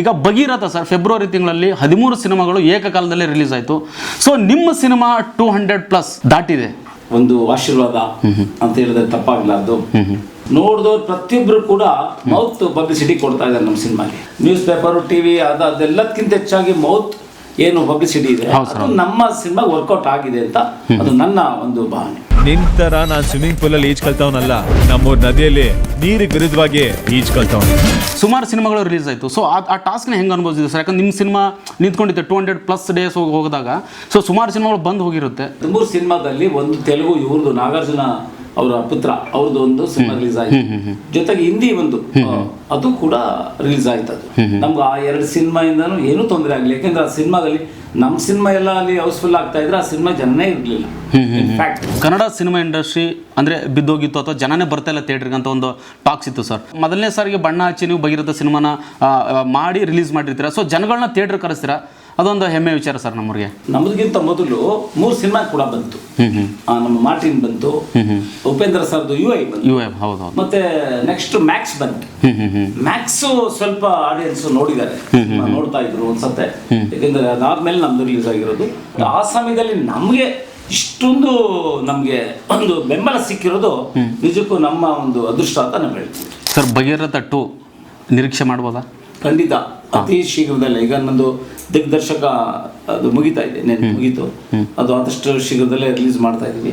ಈಗ Bhagiratha sir February ತಿಂಗಳಲ್ಲಿ ಹದಿಮೂರು ಸಿನಿಮಾಗಳು ಏಕಕಾಲದಲ್ಲಿ ರಿಲೀಸ್ ಆಯಿತು. ಸೊ ನಿಮ್ಮ ಸಿನಿಮಾ ಟೂ ಹಂಡ್ರೆಡ್ ಪ್ಲಸ್ ದಾಟಿದೆ. ಒಂದು ಆಶೀರ್ವಾದ ಅಂತ ಹೇಳಿದ್ರೆ ತಪ್ಪಾಗ್ಲಾರ್ದು. ನೋಡಿದವ್ರು ಪ್ರತಿಯೊಬ್ರು ಕೂಡ ಮೌತ್ ಪಬ್ಲಿಸಿಟಿ ಕೊಡ್ತಾ ಇದ್ದಾರೆ ನಮ್ಮ ಸಿನಿಮಾಗೆ. ನ್ಯೂಸ್ ಪೇಪರ್ ಟಿವಿ ಅದ ಅದೆಲ್ಲದಕ್ಕಿಂತ ಹೆಚ್ಚಾಗಿ ಮೌತ್ ಏನು ಪಬ್ಲಿಸಿಟಿ ಇದೆ ಅದು ನಮ್ಮ ಸಿನಿಮಾ ವರ್ಕೌಟ್ ಆಗಿದೆ ಅಂತ ಅದು ನನ್ನ ಒಂದು ಭಾವನೆ. ನಿನ್ ತರ ನಾನ್ ಸ್ವಿಮ್ಮಿಂಗ್ ಪೂಲ್ ಅಲ್ಲಿ ಈಜ್ ಕಲ್ತವನಲ್ಲ ನಮ್ಮೂರ್ ನದಿಯಲ್ಲಿ ನೀರಿಗೆ ವಿರುದ್ಧವಾಗಿ ಈಜ್ ಕಲ್ತವನು. ಸುಮಾರು ಸಿನಿಮಾಗಳು ರಿಲೀಸ್ ಆಯಿತು. ಸೊ ಆ ಟಾಸ್ಕ್ ಟಾಸ್ಕ್ನ ಹೆಂಗೆ ಅನುಭವಿಸಿದೆ ಸರ್ ಯಾಕಂದ್ರೆ ನಿಮ್ಮ ಸಿನಿಮಾ ನಿಂತ್ಕೊಂಡಿದ್ದೆ ಟೂ ಹಂಡ್ರೆಡ್ ಪ್ಲಸ್ ಡೇಸ್ ಹೋಗಿ ಹೋಗಿದಾಗ. ಸೊ ಸುಮಾರು ಸಿನಿಮಾಗಳು ಬಂದ್ ಹೋಗಿರುತ್ತೆ. ಮೂರು ಸಿನಿಮಾದಲ್ಲಿ ಒಂದು ತೆಲುಗು ಇವ್ರದ್ದು ನಾಗಾರ್ಜುನ ಅವರ ಪುತ್ರ ಅವ್ರದ್ದು ಒಂದು ಸಿನಿಮಾ ರಿಲೀಸ್ ಆಯ್ತು. ಜೊತೆಗೆ ಹಿಂದಿ ಒಂದು ಅದು ಕೂಡ ರಿಲೀಸ್ ಆಯ್ತು ಅದು. ನಮ್ಗೆ ಆ ಎರಡು ಸಿನಿಮಾ ಇಂದನೂ ಏನೂ ತೊಂದರೆ ಆಗಲಿ ಯಾಕೆಂದ್ರೆ ಆ ಸಿನಿಮಾದಲ್ಲಿ ನಮ್ಮ ಸಿನಿಮಾ ಎಲ್ಲ ಅಲ್ಲಿ ಹೌಸ್ಫುಲ್ ಆಗ್ತಾ ಇದ್ರೆ ಆ ಸಿನಿಮಾ ಜನನೇ ಇರಲಿಲ್ಲ. ಕನ್ನಡ ಸಿನಿಮಾ ಇಂಡಸ್ಟ್ರಿ ಅಂದ್ರೆ ಬಿದ್ದೋಗಿತ್ತು ಅಥವಾ ಜನನೇ ಬರ್ತಾ ಇಲ್ಲ ಥಿಯೇಟ್ರಿಗೆ ಅಂತ ಒಂದು ಟಾಕ್ಸ್ ಇತ್ತು ಸರ್ ಮೊದಲನೇ ಸಾರಿಗೆ ಬಣ್ಣ ಹಚ್ಚಿ ನೀವು ಭಗೀರಥ ಸಿನಿಮಾನ ಮಾಡಿ ರಿಲೀಸ್ ಮಾಡಿರ್ತೀರಾ? ಸೊ ಜನಗಳನ್ನ ಥಿಯೇಟರ್ ಕರೆಸ್ತೀರಾ? ಅದೊಂದು ಹೆಮ್ಮೆ ವಿಚಾರ ಸರ್ ನಮ್ಮೂರಿಗೆ. ನಮ್ದಗಿಂತ ಮೊದಲು ಮೂರು ಸಿನಿಮಾ ಕೂಡ ಬಂತು. ನಮ್ಮ ಮಾರ್ಟಿನ್ ಬಂತು. ಉಪೇಂದ್ರ ಸರ್ದು ಯು ಐ ಯು ಐ ಹೌದು ಮತ್ತೆ ನೆಕ್ಸ್ಟ್ ಮ್ಯಾಕ್ಸ್ ಬಂತು. ಮ್ಯಾಕ್ಸ್ ಸ್ವಲ್ಪ ಆಡಿಯನ್ಸ್ ನೋಡಿದ್ದಾರೆ. ನೋಡ್ತಾ ಇದ್ರು ಅನ್ಸತ್ತೆ. ಯಾಕಂದ್ರೆ ಅದಾದ್ಮೇಲೆ ನಮ್ದು ರಿಲೀಸ್ ಆಗಿರೋದು. ಆ ಸಮಯದಲ್ಲಿ ನಮ್ಗೆ ಇಷ್ಟೊಂದು ನಮ್ಗೆ ಒಂದು ಬೆಂಬಲ ಸಿಕ್ಕಿರೋದು ನಿಜಕ್ಕೂ ನಮ್ಮ ಒಂದು ಅದೃಷ್ಟ ಅಂತ ನಾವು ಹೇಳ್ತೀವಿ. ಸರ್ ಭಗೀರಥ ಟು ನಿರೀಕ್ಷೆ ಮಾಡ್ಬೋದಾ? ಖಂಡಿತ. ಅತಿ ಶೀಘ್ರದಲ್ಲೇ. ಈಗ ನಂದು ದಿಗ್ದರ್ಶಕ ಅದು ಮುಗಿತಾ ಇದೆ. ನೆನ್ ಮುಗೀತು. ಅದು ಆದಷ್ಟು ಶೀಘ್ರದಲ್ಲೇ ರಿಲೀಸ್ ಮಾಡ್ತಾ ಇದೀವಿ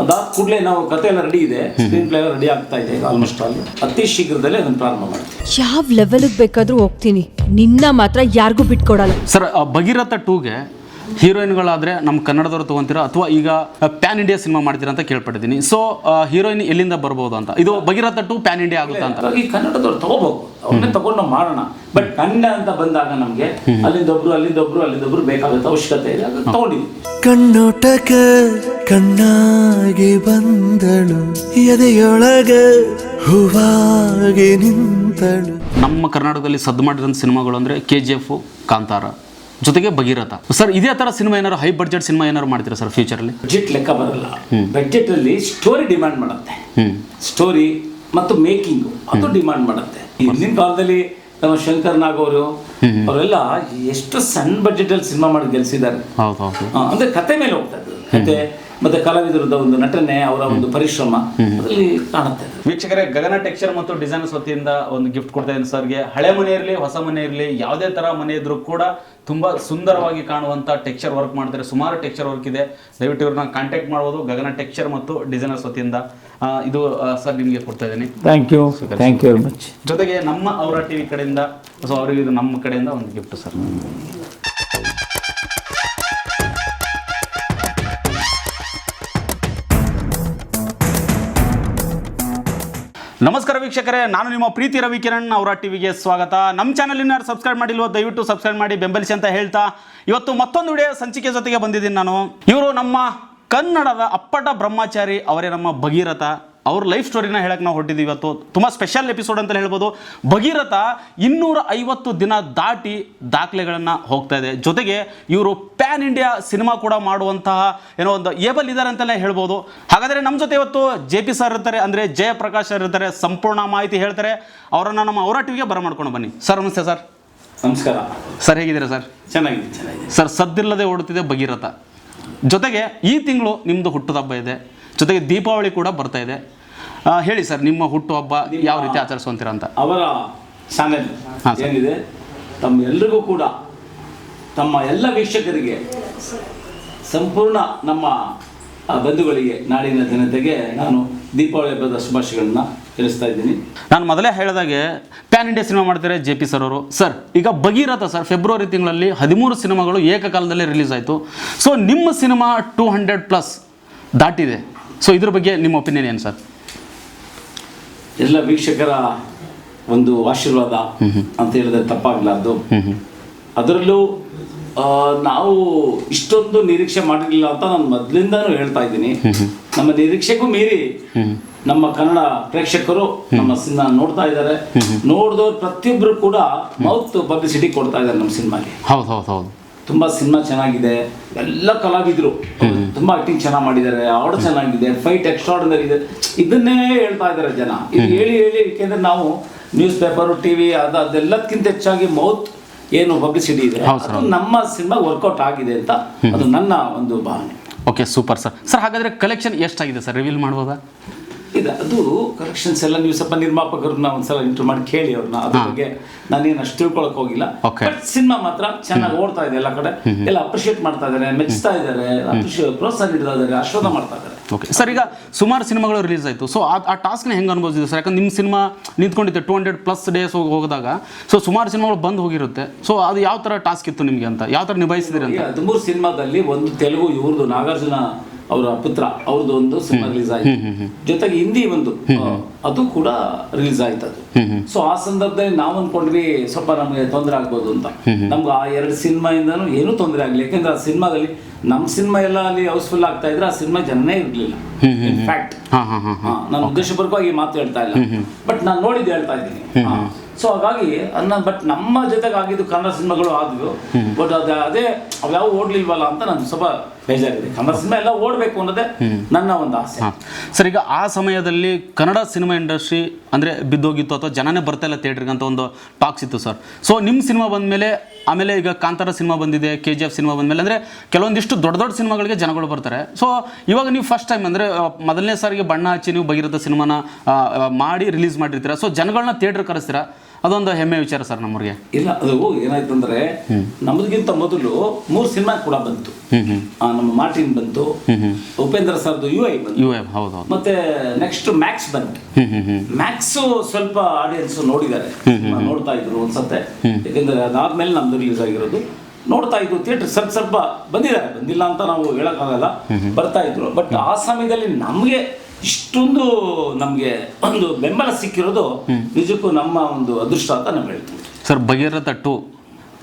ಅದಾದ ಕೂಡಲೇ ನಾವು ಕತೆ ಎಲ್ಲ ರೆಡಿ ಇದೆ. ಸ್ಕ್ರೀನ್ ಪ್ಲೇ ಎಲ್ಲ ರೆಡಿ ಆಗ್ತಾ ಇದೆ ಆಲ್ಮೋಸ್ಟ್ ಆಲ್ ಅತಿ ಶೀಘ್ರದಲ್ಲೇ ಅದನ್ನು ಪ್ರಾರಂಭ ಮಾಡ್ತೀವಿ ಯಾವ ಲೆವೆಲ್ಗೆ ಬೇಕಾದ್ರೂ ಹೋಗ್ತೀನಿ. ನಿನ್ನ ಮಾತ್ರ ಯಾರಿಗೂ ಬಿಟ್ಕೊಡಲ್ಲ. ಸರ್ ಭಗೀರಥ ಟೂಗೆ ಹೀರೋಯಿನ್ಗಳಾದರೆ ನಮ್ಮ ಕನ್ನಡದವ್ರು ತಗೊಂತೀರಾ ಅಥವಾ ಈಗ ಪ್ಯಾನ್ ಇಂಡಿಯಾ ಸಿನಿಮಾ ಮಾಡ್ತೀರಾ ಅಂತ ಕೇಳ್ಪಟ್ಟಿದ್ದೀನಿ. ಸೊ ಹೀರೋಯಿನ್ ಎಲ್ಲಿಂದ ಬರ್ಬೋದು ಅಂತ? ಇದು ಭಗೀರಥ ಟು ಪ್ಯಾನ್ ಇಂಡಿಯಾ ಆಗುತ್ತಾ ಅಂತ? ಈ ಕನ್ನಡದವ್ರು ತಗೋಬಹುದು ತಗೊಂಡು ನಾವು ಮಾಡೋಣ ಬಟ್ ಕನ್ನಡ ಅಂತ ಬಂದಾಗ ನಮ್ಗೆ ಅಲ್ಲಿಂದೊಬ್ರು ಅಲ್ಲಿಂದ ಒಬ್ರು ಬೇಕಾಗುತ್ತೆ ಅವಶ್ಯಕತೆ ಇದೆ. ತಗೊಂಡಿದ್ವಿ ಕಣ್ಣೋಟಕ ಕಣ್ಣಾಗಿ ಬಂದಳು ಎದೆಯೊಳಗ ಹೂವಾಗಿ ನಿಂತಳು. ನಮ್ಮ ಕರ್ನಾಟಕದಲ್ಲಿ ಸದ್ದು ಮಾಡಿದಂಥ ಸಿನಿಮಾಗಳು ಅಂದರೆ ಕೆ ಜಿ ಎಫ್ ಕಾಂತಾರ ಜೊತೆಗೆ ಭಗೀರಥ. ಸರ್ ಇದೇ ತರ ಸಿನಿಮಾ ಏನಾರು ಹೈ ಬಡ್ಜೆಟ್ ಸಿನಿಮಾ ಏನಾರು ಮಾಡ್ತೀರಾ ಸರ್ ಫ್ಯೂಚರ್ ಅಲ್ಲಿ? ಬಜೆಟ್ ಲೆಕ್ಕ ಬರಲ್ಲ. ಬಜೆಟ್ ಅಲ್ಲಿ ಸ್ಟೋರಿ ಡಿಮ್ಯಾಂಡ್ ಮಾಡುತ್ತೆ. ಸ್ಟೋರಿ ಮತ್ತು ಮೇಕಿಂಗ್ ಅದು ಡಿಮ್ಯಾಂಡ್ ಮಾಡುತ್ತೆ. ಹಿಂದಿನ ಕಾಲದಲ್ಲಿ ನಮ್ಮ ಶಂಕರ್ ನಾಗ್ ಅವರು ಅವರೆಲ್ಲ ಎಷ್ಟು ಸಣ್ಣ ಬಜೆಟ್ ಅಲ್ಲಿ ಸಿನಿಮಾ ಮಾಡಿ ಗೆಲ್ಸಿದ್ದಾರೆ. ಅಂದ್ರೆ ಕತೆ ಮೇಲೆ ಹೋಗ್ತಾ ಇದ್ದು ಕತೆ ಮತ್ತೆ ಕಲಾವಿದರದ ಒಂದು ನಟನೆ ಅವರ ಒಂದು ಪರಿಶ್ರಮ ಅದರಲ್ಲಿ ಕಾಣುತ್ತೆ. ವೀಕ್ಷಕರೇ ಗಗನ ಟೆಕ್ಸ್ಚರ್ ಮತ್ತು ಡಿಸೈನರ್ಸ್ ವತಿಯಿಂದ ಒಂದು ಗಿಫ್ಟ್ ಕೊಡ್ತಾ ಇದ್ದೀನಿ ಸರ್ಗೆ. ಹಳೆ ಮನೆ ಇರಲಿ ಹೊಸ ಮನೆ ಇರಲಿ ಯಾವುದೇ ಥರ ಮನೆ ಇದ್ರೂ ಕೂಡ ತುಂಬ ಸುಂದರವಾಗಿ ಕಾಣುವಂಥ ಟೆಕ್ಸ್ಚರ್ ವರ್ಕ್ ಮಾಡ್ತಾರೆ ಸುಮಾರು ಟೆಕ್ಸ್ಚರ್ ವರ್ಕ್ ಇದೆ. ದಯವಿಟ್ಟು ಇವ್ರನ್ನ ಕಾಂಟ್ಯಾಕ್ಟ್ ಮಾಡ್ಬೋದು. ಗಗನ ಟೆಕ್ಸ್ಚರ್ ಮತ್ತು ಡಿಸೈನರ್ಸ್ ವತಿಯಿಂದ. ಆ, ಇದು ಸರ್ ನಿಮಗೆ ಕೊಡ್ತಾ ಇದ್ದೀನಿ. Thank you thank you very much ಜೊತೆಗೆ ನಮ್ಮ ಅವರ ಟಿವಿ ಕಡೆಯಿಂದ ಸೊ ಅವರಿಗೆ ಇದು ನಮ್ಮ ಕಡೆಯಿಂದ ಒಂದು ಗಿಫ್ಟ್ ಸರ್. ನಮಸ್ಕಾರ ವೀಕ್ಷಕರೇ, ನಾನು ನಿಮ್ಮ ಪ್ರೀತಿ ರವಿಕಿರಣ್ ಅವರ ಟಿವಿಗೆ ಸ್ವಾಗತ. ನಮ್ಮ ಚಾನಲಿನ ಸಬ್ಸ್ಕ್ರೈಬ್ ಮಾಡಿಲ್ವೋ, ದಯವಿಟ್ಟು ಸಬ್ಸ್ಕ್ರೈಬ್ ಮಾಡಿ, ಬೆಂಬಲಿಸಿ ಅಂತ ಹೇಳ್ತಾ ಇವತ್ತು ಮತ್ತೊಂದು ವಿಡಿಯೋ ಸಂಚಿಕೆ ಜೊತೆಗೆ ಬಂದಿದ್ದೀನಿ ನಾನು. ಇವರು ನಮ್ಮ ಕನ್ನಡದ ಅಪ್ಪಟ ಬ್ರಹ್ಮಚಾರಿ, ಅವರೇ ನಮ್ಮ ಭಗೀರಥ. ಅವ್ರ ಲೈಫ್ ಸ್ಟೋರಿನ ಹೇಳಕ್ಕೆ ನಾವು ಹೊರಟಿದ್ದೀವಿ ಇವತ್ತು. ತುಂಬ ಸ್ಪೆಷಲ್ ಎಪಿಸೋಡ್ ಅಂತ ಹೇಳ್ಬೋದು. ಭಗೀರಥ ಇನ್ನೂರ ಐವತ್ತು ದಿನ ದಾಟಿ ದಾಖಲೆಗಳನ್ನು ಹೋಗ್ತಾ ಇದೆ. ಜೊತೆಗೆ ಇವರು ಪ್ಯಾನ್ ಇಂಡಿಯಾ ಸಿನಿಮಾ ಕೂಡ ಮಾಡುವಂತಹ ಏನೋ ಒಂದು ಏಬಲ್ ಇದ್ದಾರೆ ಅಂತಲೇ ಹೇಳ್ಬೋದು. ಹಾಗಾದರೆ ನಮ್ಮ ಜೊತೆ ಇವತ್ತು ಜೆ ಪಿ ಸರ್ ಇರ್ತಾರೆ ಅಂದರೆ ಜಯಪ್ರಕಾಶ್ ಸರ್ ಇರ್ತಾರೆ ಸಂಪೂರ್ಣ ಮಾಹಿತಿ ಹೇಳ್ತಾರೆ. ಅವರನ್ನು ನಮ್ಮ ಅವರ ಟಿವಿಗೆ ಬರಮಾಡ್ಕೊಂಡು ಬನ್ನಿ. ಸರ್ ನಮಸ್ತೆ ಸರ್ ನಮಸ್ಕಾರ. ಸರ್ ಹೇಗಿದ್ದೀರಾ ಸರ್ ಚೆನ್ನಾಗಿದೆ ಚೆನ್ನಾಗಿದೆ ಸರ್ ಸದ್ದಿಲ್ಲದೆ ಓಡುತ್ತಿದೆ ಭಗೀರಥ. ಜೊತೆಗೆ ಈ ತಿಂಗಳು ನಿಮ್ಮದು ಹುಟ್ಟುಹಬ್ಬ ಇದೆ. ಜೊತೆಗೆ ದೀಪಾವಳಿ ಕೂಡ ಬರ್ತಾ ಇದೆ. ಹೇಳಿ ಸರ್ ನಿಮ್ಮ ಹುಟ್ಟುಹಬ್ಬ ಯಾವ ರೀತಿ ಆಚರಿಸುವಂತೀರ ಅಂತ. ಅವರ ಹಾ, ಸರ್. ಏನಿದೆ? ತಮ್ಮ ಎಲ್ರಿಗೂ ಕೂಡ ತಮ್ಮ ಎಲ್ಲ ವೀಕ್ಷಕರಿಗೆ ಸಂಪೂರ್ಣ ನಮ್ಮ ಆ, ಬಂಧುಗಳಿಗೆ ನಾಡಿನ ಜನತೆಗೆ ನಾನು ದೀಪಾವಳಿ ಹಬ್ಬದ ಶುಭಾಶಯಗಳನ್ನ ತಿಳಿಸ್ತಾ ಇದ್ದೀನಿ. ನಾನು ಮೊದಲೇ ಹೇಳಿದಾಗೆ ಪ್ಯಾನ್ ಇಂಡಿಯಾ ಸಿನಿಮಾ ಮಾಡ್ತಾರೆ ಜೆ ಪಿ ಸರ್ ಅವರು. ಸರ್ ಈಗ ಭಗೀರಥ ಸರ್ ಫೆಬ್ರವರಿ ತಿಂಗಳಲ್ಲಿ ಹದಿಮೂರು ಸಿನಿಮಾಗಳು ಏಕಕಾಲದಲ್ಲಿ ರಿಲೀಸ್ ಆಯಿತು. ಸೊ ನಿಮ್ಮ ಸಿನಿಮಾ ಟೂ ಹಂಡ್ರೆಡ್ ಪ್ಲಸ್ ದಾಟಿದೆ. ಸೊ ಇದ್ರ ಬಗ್ಗೆ ನಿಮ್ಮ ಒಪಿನಿಯನ್ ಏನು ಸರ್? ಎಲ್ಲ ವೀಕ್ಷಕರ ಒಂದು ಆಶೀರ್ವಾದ ಅಂತ ಹೇಳಿದ್ರೆ ತಪ್ಪಾಗ್ಲಾರ್ದು. ಅದರಲ್ಲೂ ನಾವು ಇಷ್ಟೊಂದು ನಿರೀಕ್ಷೆ ಮಾಡಿರಲಿಲ್ಲ ಅಂತ ನಾನು ಮೊದಲಿಂದಾನು ಹೇಳ್ತಾ ಇದ್ದೀನಿ. ನಮ್ಮ ನಿರೀಕ್ಷೆಗೂ ಮೀರಿ ನಮ್ಮ ಕನ್ನಡ ಪ್ರೇಕ್ಷಕರು ನಮ್ಮ ಸಿನಿಮಾ ನೋಡ್ತಾ ಇದ್ದಾರೆ. ನೋಡಿದವ್ರು ಪ್ರತಿಯೊಬ್ಬರು ಕೂಡ ಮೌತ್ ಪಬ್ಲಿಸಿಟಿ ಕೊಡ್ತಾ ಇದ್ದಾರೆ ನಮ್ಮ ಸಿನಿಮಾಗೆ. ಹೌದು ಹೌದು ಹೌದು. ತುಂಬಾ ಸಿನಿಮಾ ಚೆನ್ನಾಗಿದೆ. ಎಲ್ಲ ಕಲಾವಿದರು. ತುಂಬಾ ಆಕ್ಟಿಂಗ್ ಚೆನ್ನಾಗಿ ಮಾಡಿದ್ದಾರೆ. ಅವ್ರ ಚೆನ್ನಾಗಿದೆ. ಫೈಟ್ ಎಕ್ಸ್ಟ್ರಾಡನರಿ ಇದೆ. ಇದನ್ನೇ ಹೇಳ್ತಾ ಇದ್ದಾರೆ ಜನ. ಇದು ಹೇಳಿ ಹೇಳಿ ಏಕೆಂದ್ರೆ ನಾವು ನ್ಯೂಸ್ ಪೇಪರ್ ಟಿವಿ ಅದು ಅದೆಲ್ಲದಕ್ಕಿಂತ ಹೆಚ್ಚಾಗಿ ಮೌತ್ ಏನು ಪಬ್ಲಿಸಿಟಿ ಇದೆ. ಅದು ನಮ್ಮ ಸಿನಿಮಾ ವರ್ಕೌಟ್ ಆಗಿದೆ ಅಂತ ಅದು ನನ್ನ ಒಂದು ಭಾವನೆ. Okay super sir. ಸರ್ ಹಾಗಾದ್ರೆ ಕಲೆಕ್ಷನ್ ಎಷ್ಟಾಗಿದೆ ಸರ್? ರಿವೀಲ್ ಮಾಡ್ಬೋದಾ? ಇದೆ. ಅದು ಕರೆಕ್ಷನ್ಸ್ ಎಲ್ಲ ನೀವು ಸ್ವಲ್ಪ ನಿರ್ಮಾಪಕರನ್ನ ಒಂದ್ಸಲ ಇಂಟರ್ ಮಾಡಿ ಕೇಳಿ ಅವ್ರನ್ನ. ಅದ್ರ ಬಗ್ಗೆ ನಾನೇನು ಅಷ್ಟು ತಿಳ್ಕೊಳಕ್ ಹೋಗಿಲ್ಲ. ಬಟ್ ಸಿನಿಮಾ ಮಾತ್ರ ಚೆನ್ನಾಗಿ ಓಡ್ತಾ ಇದೆ ಎಲ್ಲ ಕಡೆ. ಎಲ್ಲ ಅಪ್ರಿಷಿಯೇಟ್ ಮಾಡ್ತಾ ಇದಾರೆ ಮೆಚ್ತಾ ಇದಾರೆ ಪ್ರೋತ್ಸಾಹ ನೀಡ್ತಾ ಇದಾರೆ ಆಶ್ವಾದ ಮಾಡ್ತಾ ಇದಾರೆ. ಓಕೆ ಸರ್ ಈಗ ಸುಮಾರು ಸಿನಿಮಾಗಳು ರಿಲೀಸ್ ಆಯಿತು. ಸೊ ಆ ಟಾಸ್ಕ್ ಟಾಸ್ಕ್ನ ಹೆಂಗೆ ಅನುಭವಿಸಿದೆ ಸರ್? ಯಾಕಂದ್ರೆ ನಿಮ್ಮ ಸಿನಿಮಾ ನಿಂತ್ಕೊಂಡಿದ್ದೆ ಟೂ ಹಂಡ್ರೆಡ್ ಪ್ಲಸ್ ಡೇಸ್ ಹೋಗಿದಾಗ. ಸೊ ಸುಮಾರು ಸಿನಿಮಾಗಳು ಬಂದು ಹೋಗಿರುತ್ತೆ. ಸೊ ಅದು ಯಾವ ಥರ ಟಾಸ್ಕ್ ಇತ್ತು ನಿಮಗೆ ಅಂತ? ಯಾವ ಥರ ನಿಭಾಯಿಸಿದಿರಿ ಅಂತ? ಹದಿಮೂರು ಸಿನಿಮಾದಲ್ಲಿ ಒಂದು ತೆಲುಗು ಇವ್ರದ್ದು ನಾಗಾರ್ಜುನ ಅವರ ಪುತ್ರ ಅವ್ರದ್ದು ಒಂದು ಸಿನಿಮಾ ರಿಲೀಸ್ ಆಯ್ತು. ಜೊತೆಗೆ ಹಿಂದಿ ಒಂದು ಅದು ಕೂಡ ರಿಲೀಸ್ ಆಯ್ತು ಅದು. ಸೊ ಆ ಸಂದರ್ಭದಲ್ಲಿ ನಾವು ಅನ್ಕೊಂಡ್ವಿ ಸ್ವಲ್ಪ ನಮಗೆ ತೊಂದರೆ ಆಗ್ಬೋದು ಅಂತ. ನಮ್ಗೆ ಆ ಎರಡು ಸಿನಿಮಾ ಇಂದನೂ ಏನೂ ತೊಂದರೆ ಆಗಲಿ ಯಾಕಂದ್ರೆ ಆ ಸಿನಿಮಾದಲ್ಲಿ ನಮ್ಮ ಸಿನಿಮಾ ಎಲ್ಲ ಅಲ್ಲಿ ಹೌಸ್ಫುಲ್ ಆಗ್ತಾ ಇದ್ರೆ ಆ ಸಿನಿಮಾ ಜನನೇ ಇರಲಿಲ್ಲ. ಇನ್ಫ್ಯಾಕ್ಟ್ ನಾನು ಉದ್ದೇಶಪೂರ್ವಕವಾಗಿ ಮಾತು ಹೇಳ್ತಾ ಇಲ್ಲ. ಬಟ್ ನಾನು ನೋಡಿದ್ದು ಹೇಳ್ತಾ ಇದ್ದೀನಿ. ಸೊ ಹಾಗಾಗಿ ಅನ್ನ ಬಟ್ ನಮ್ಮ ಜೊತೆಗೆ ಆಗಿದ್ದು ಕನ್ನಡ ಸಿನಿಮಾಗಳು ಆದವು. ಬಟ್ ಅದೇ ಅದೇ ಅವ್ಯಾವ ಓಡ್ಲಿಲ್ವಲ್ಲ ಅಂತ ನಾನು ಸ್ವಲ್ಪ ಬೇಜಾರಿದೆ. ಕನ್ನಡ ಸಿನಿಮಾ ಎಲ್ಲ ಓಡಬೇಕು ಅನ್ನೋದೇ ನನ್ನ ಒಂದು ಆಸೆ. ಸರ್ ಈಗ ಆ ಸಮಯದಲ್ಲಿ ಕನ್ನಡ ಸಿನಿಮಾ ಇಂಡಸ್ಟ್ರಿ ಅಂದರೆ ಬಿದ್ದೋಗಿತ್ತು ಅಥವಾ ಜನನೇ ಬರ್ತಾ ಇಲ್ಲ ಥಿಯೇಟ್ರಿಗೆ ಅಂತ ಒಂದು ಟಾಕ್ಸ್ ಇತ್ತು ಸರ್. ಸೊ ನಿಮ್ಮ ಸಿನಿಮಾ ಬಂದಮೇಲೆ ಆಮೇಲೆ ಈಗ ಕಾಂತಾರ ಸಿನಿಮಾ ಬಂದಿದೆ ಕೆ ಜಿ ಎಫ್ ಸಿನಿಮಾ ಬಂದಮೇಲೆ ಅಂದರೆ ಕೆಲವೊಂದಿಷ್ಟು ದೊಡ್ಡ ದೊಡ್ಡ ಸಿನಿಮಾಗಳಿಗೆ ಜನಗಳು ಬರ್ತಾರೆ. ಸೊ ಇವಾಗ ನೀವು ಫಸ್ಟ್ ಟೈಮ್ ಅಂದರೆ ಮೊದಲನೇ ಸಾರಿಗೆ ಬಣ್ಣ ಹಚ್ಚಿ ನೀವು ಬಗಿರದ ಸಿನಿಮಾನ ಮಾಡಿ ರಿಲೀಸ್ ಮಾಡಿರ್ತೀರ? ಸೊ ಜನಗಳನ್ನ ಥಿಯೇಟ್ರ್ ಕರೆಸ್ತೀರಾ? ಅದೊಂದು ಹೆಮ್ಮೆ ವಿಚಾರ ಸರ್ ನಮ್ಮವ್ರಿಗೆ ಇಲ್ಲ ಅದು ಏನಾಯ್ತು ಅಂದ್ರೆ ನಮ್ದಗಿಂತ ಮೊದಲು ಮೂರು ಸಿನಿಮಾ ಕೂಡ ಬಂತು. ನಮ್ಮ ಮಾರ್ಟಿನ್ ಬಂತು ಉಪೇಂದ್ರ ಸರ್ದು ಯು ಐ ಬಂತು. ಯು ಐ ಹೌದು ಮತ್ತೆ ನೆಕ್ಸ್ಟ್ ಮ್ಯಾಕ್ಸ್ ಬಂತು. ಮ್ಯಾಕ್ಸ್ ಸ್ವಲ್ಪ ಆಡಿಯನ್ಸ್ ನೋಡಿದ್ದಾರೆ. ನೋಡ್ತಾ ಇದ್ರು ಒಂದ್ಸತ್ತೆ ಯಾಕಂದ್ರೆ ಅದಾದ್ಮೇಲೆ ನಮ್ದು ರಿಲೀಸ್ ಆಗಿರೋದು. ನೋಡ್ತಾ ಇದ್ರು ಥಿಯೇಟರ್ ಸ್ವಲ್ಪ ಸ್ವಲ್ಪ ಬಂದಿದ್ದಾರೆ. ಬಂದಿಲ್ಲ ಅಂತ ನಾವು ಹೇಳಕ್ಕಾಗಲ್ಲ. ಬರ್ತಾ ಇದ್ರು. ಬಟ್ ಆ ಸಮಯದಲ್ಲಿ ನಮಗೆ ಇಷ್ಟೊಂದು ನಮಗೆ ಒಂದು ಬೆಂಬಲ ಸಿಕ್ಕಿರೋದು ನಿಜಕ್ಕೂ ನಮ್ಮ ಒಂದು ಅದೃಷ್ಟ ಅಂತ ನಾವು ಹೇಳ್ತೀವಿ. ಸರ್ ಭಗೀರಥ ಟು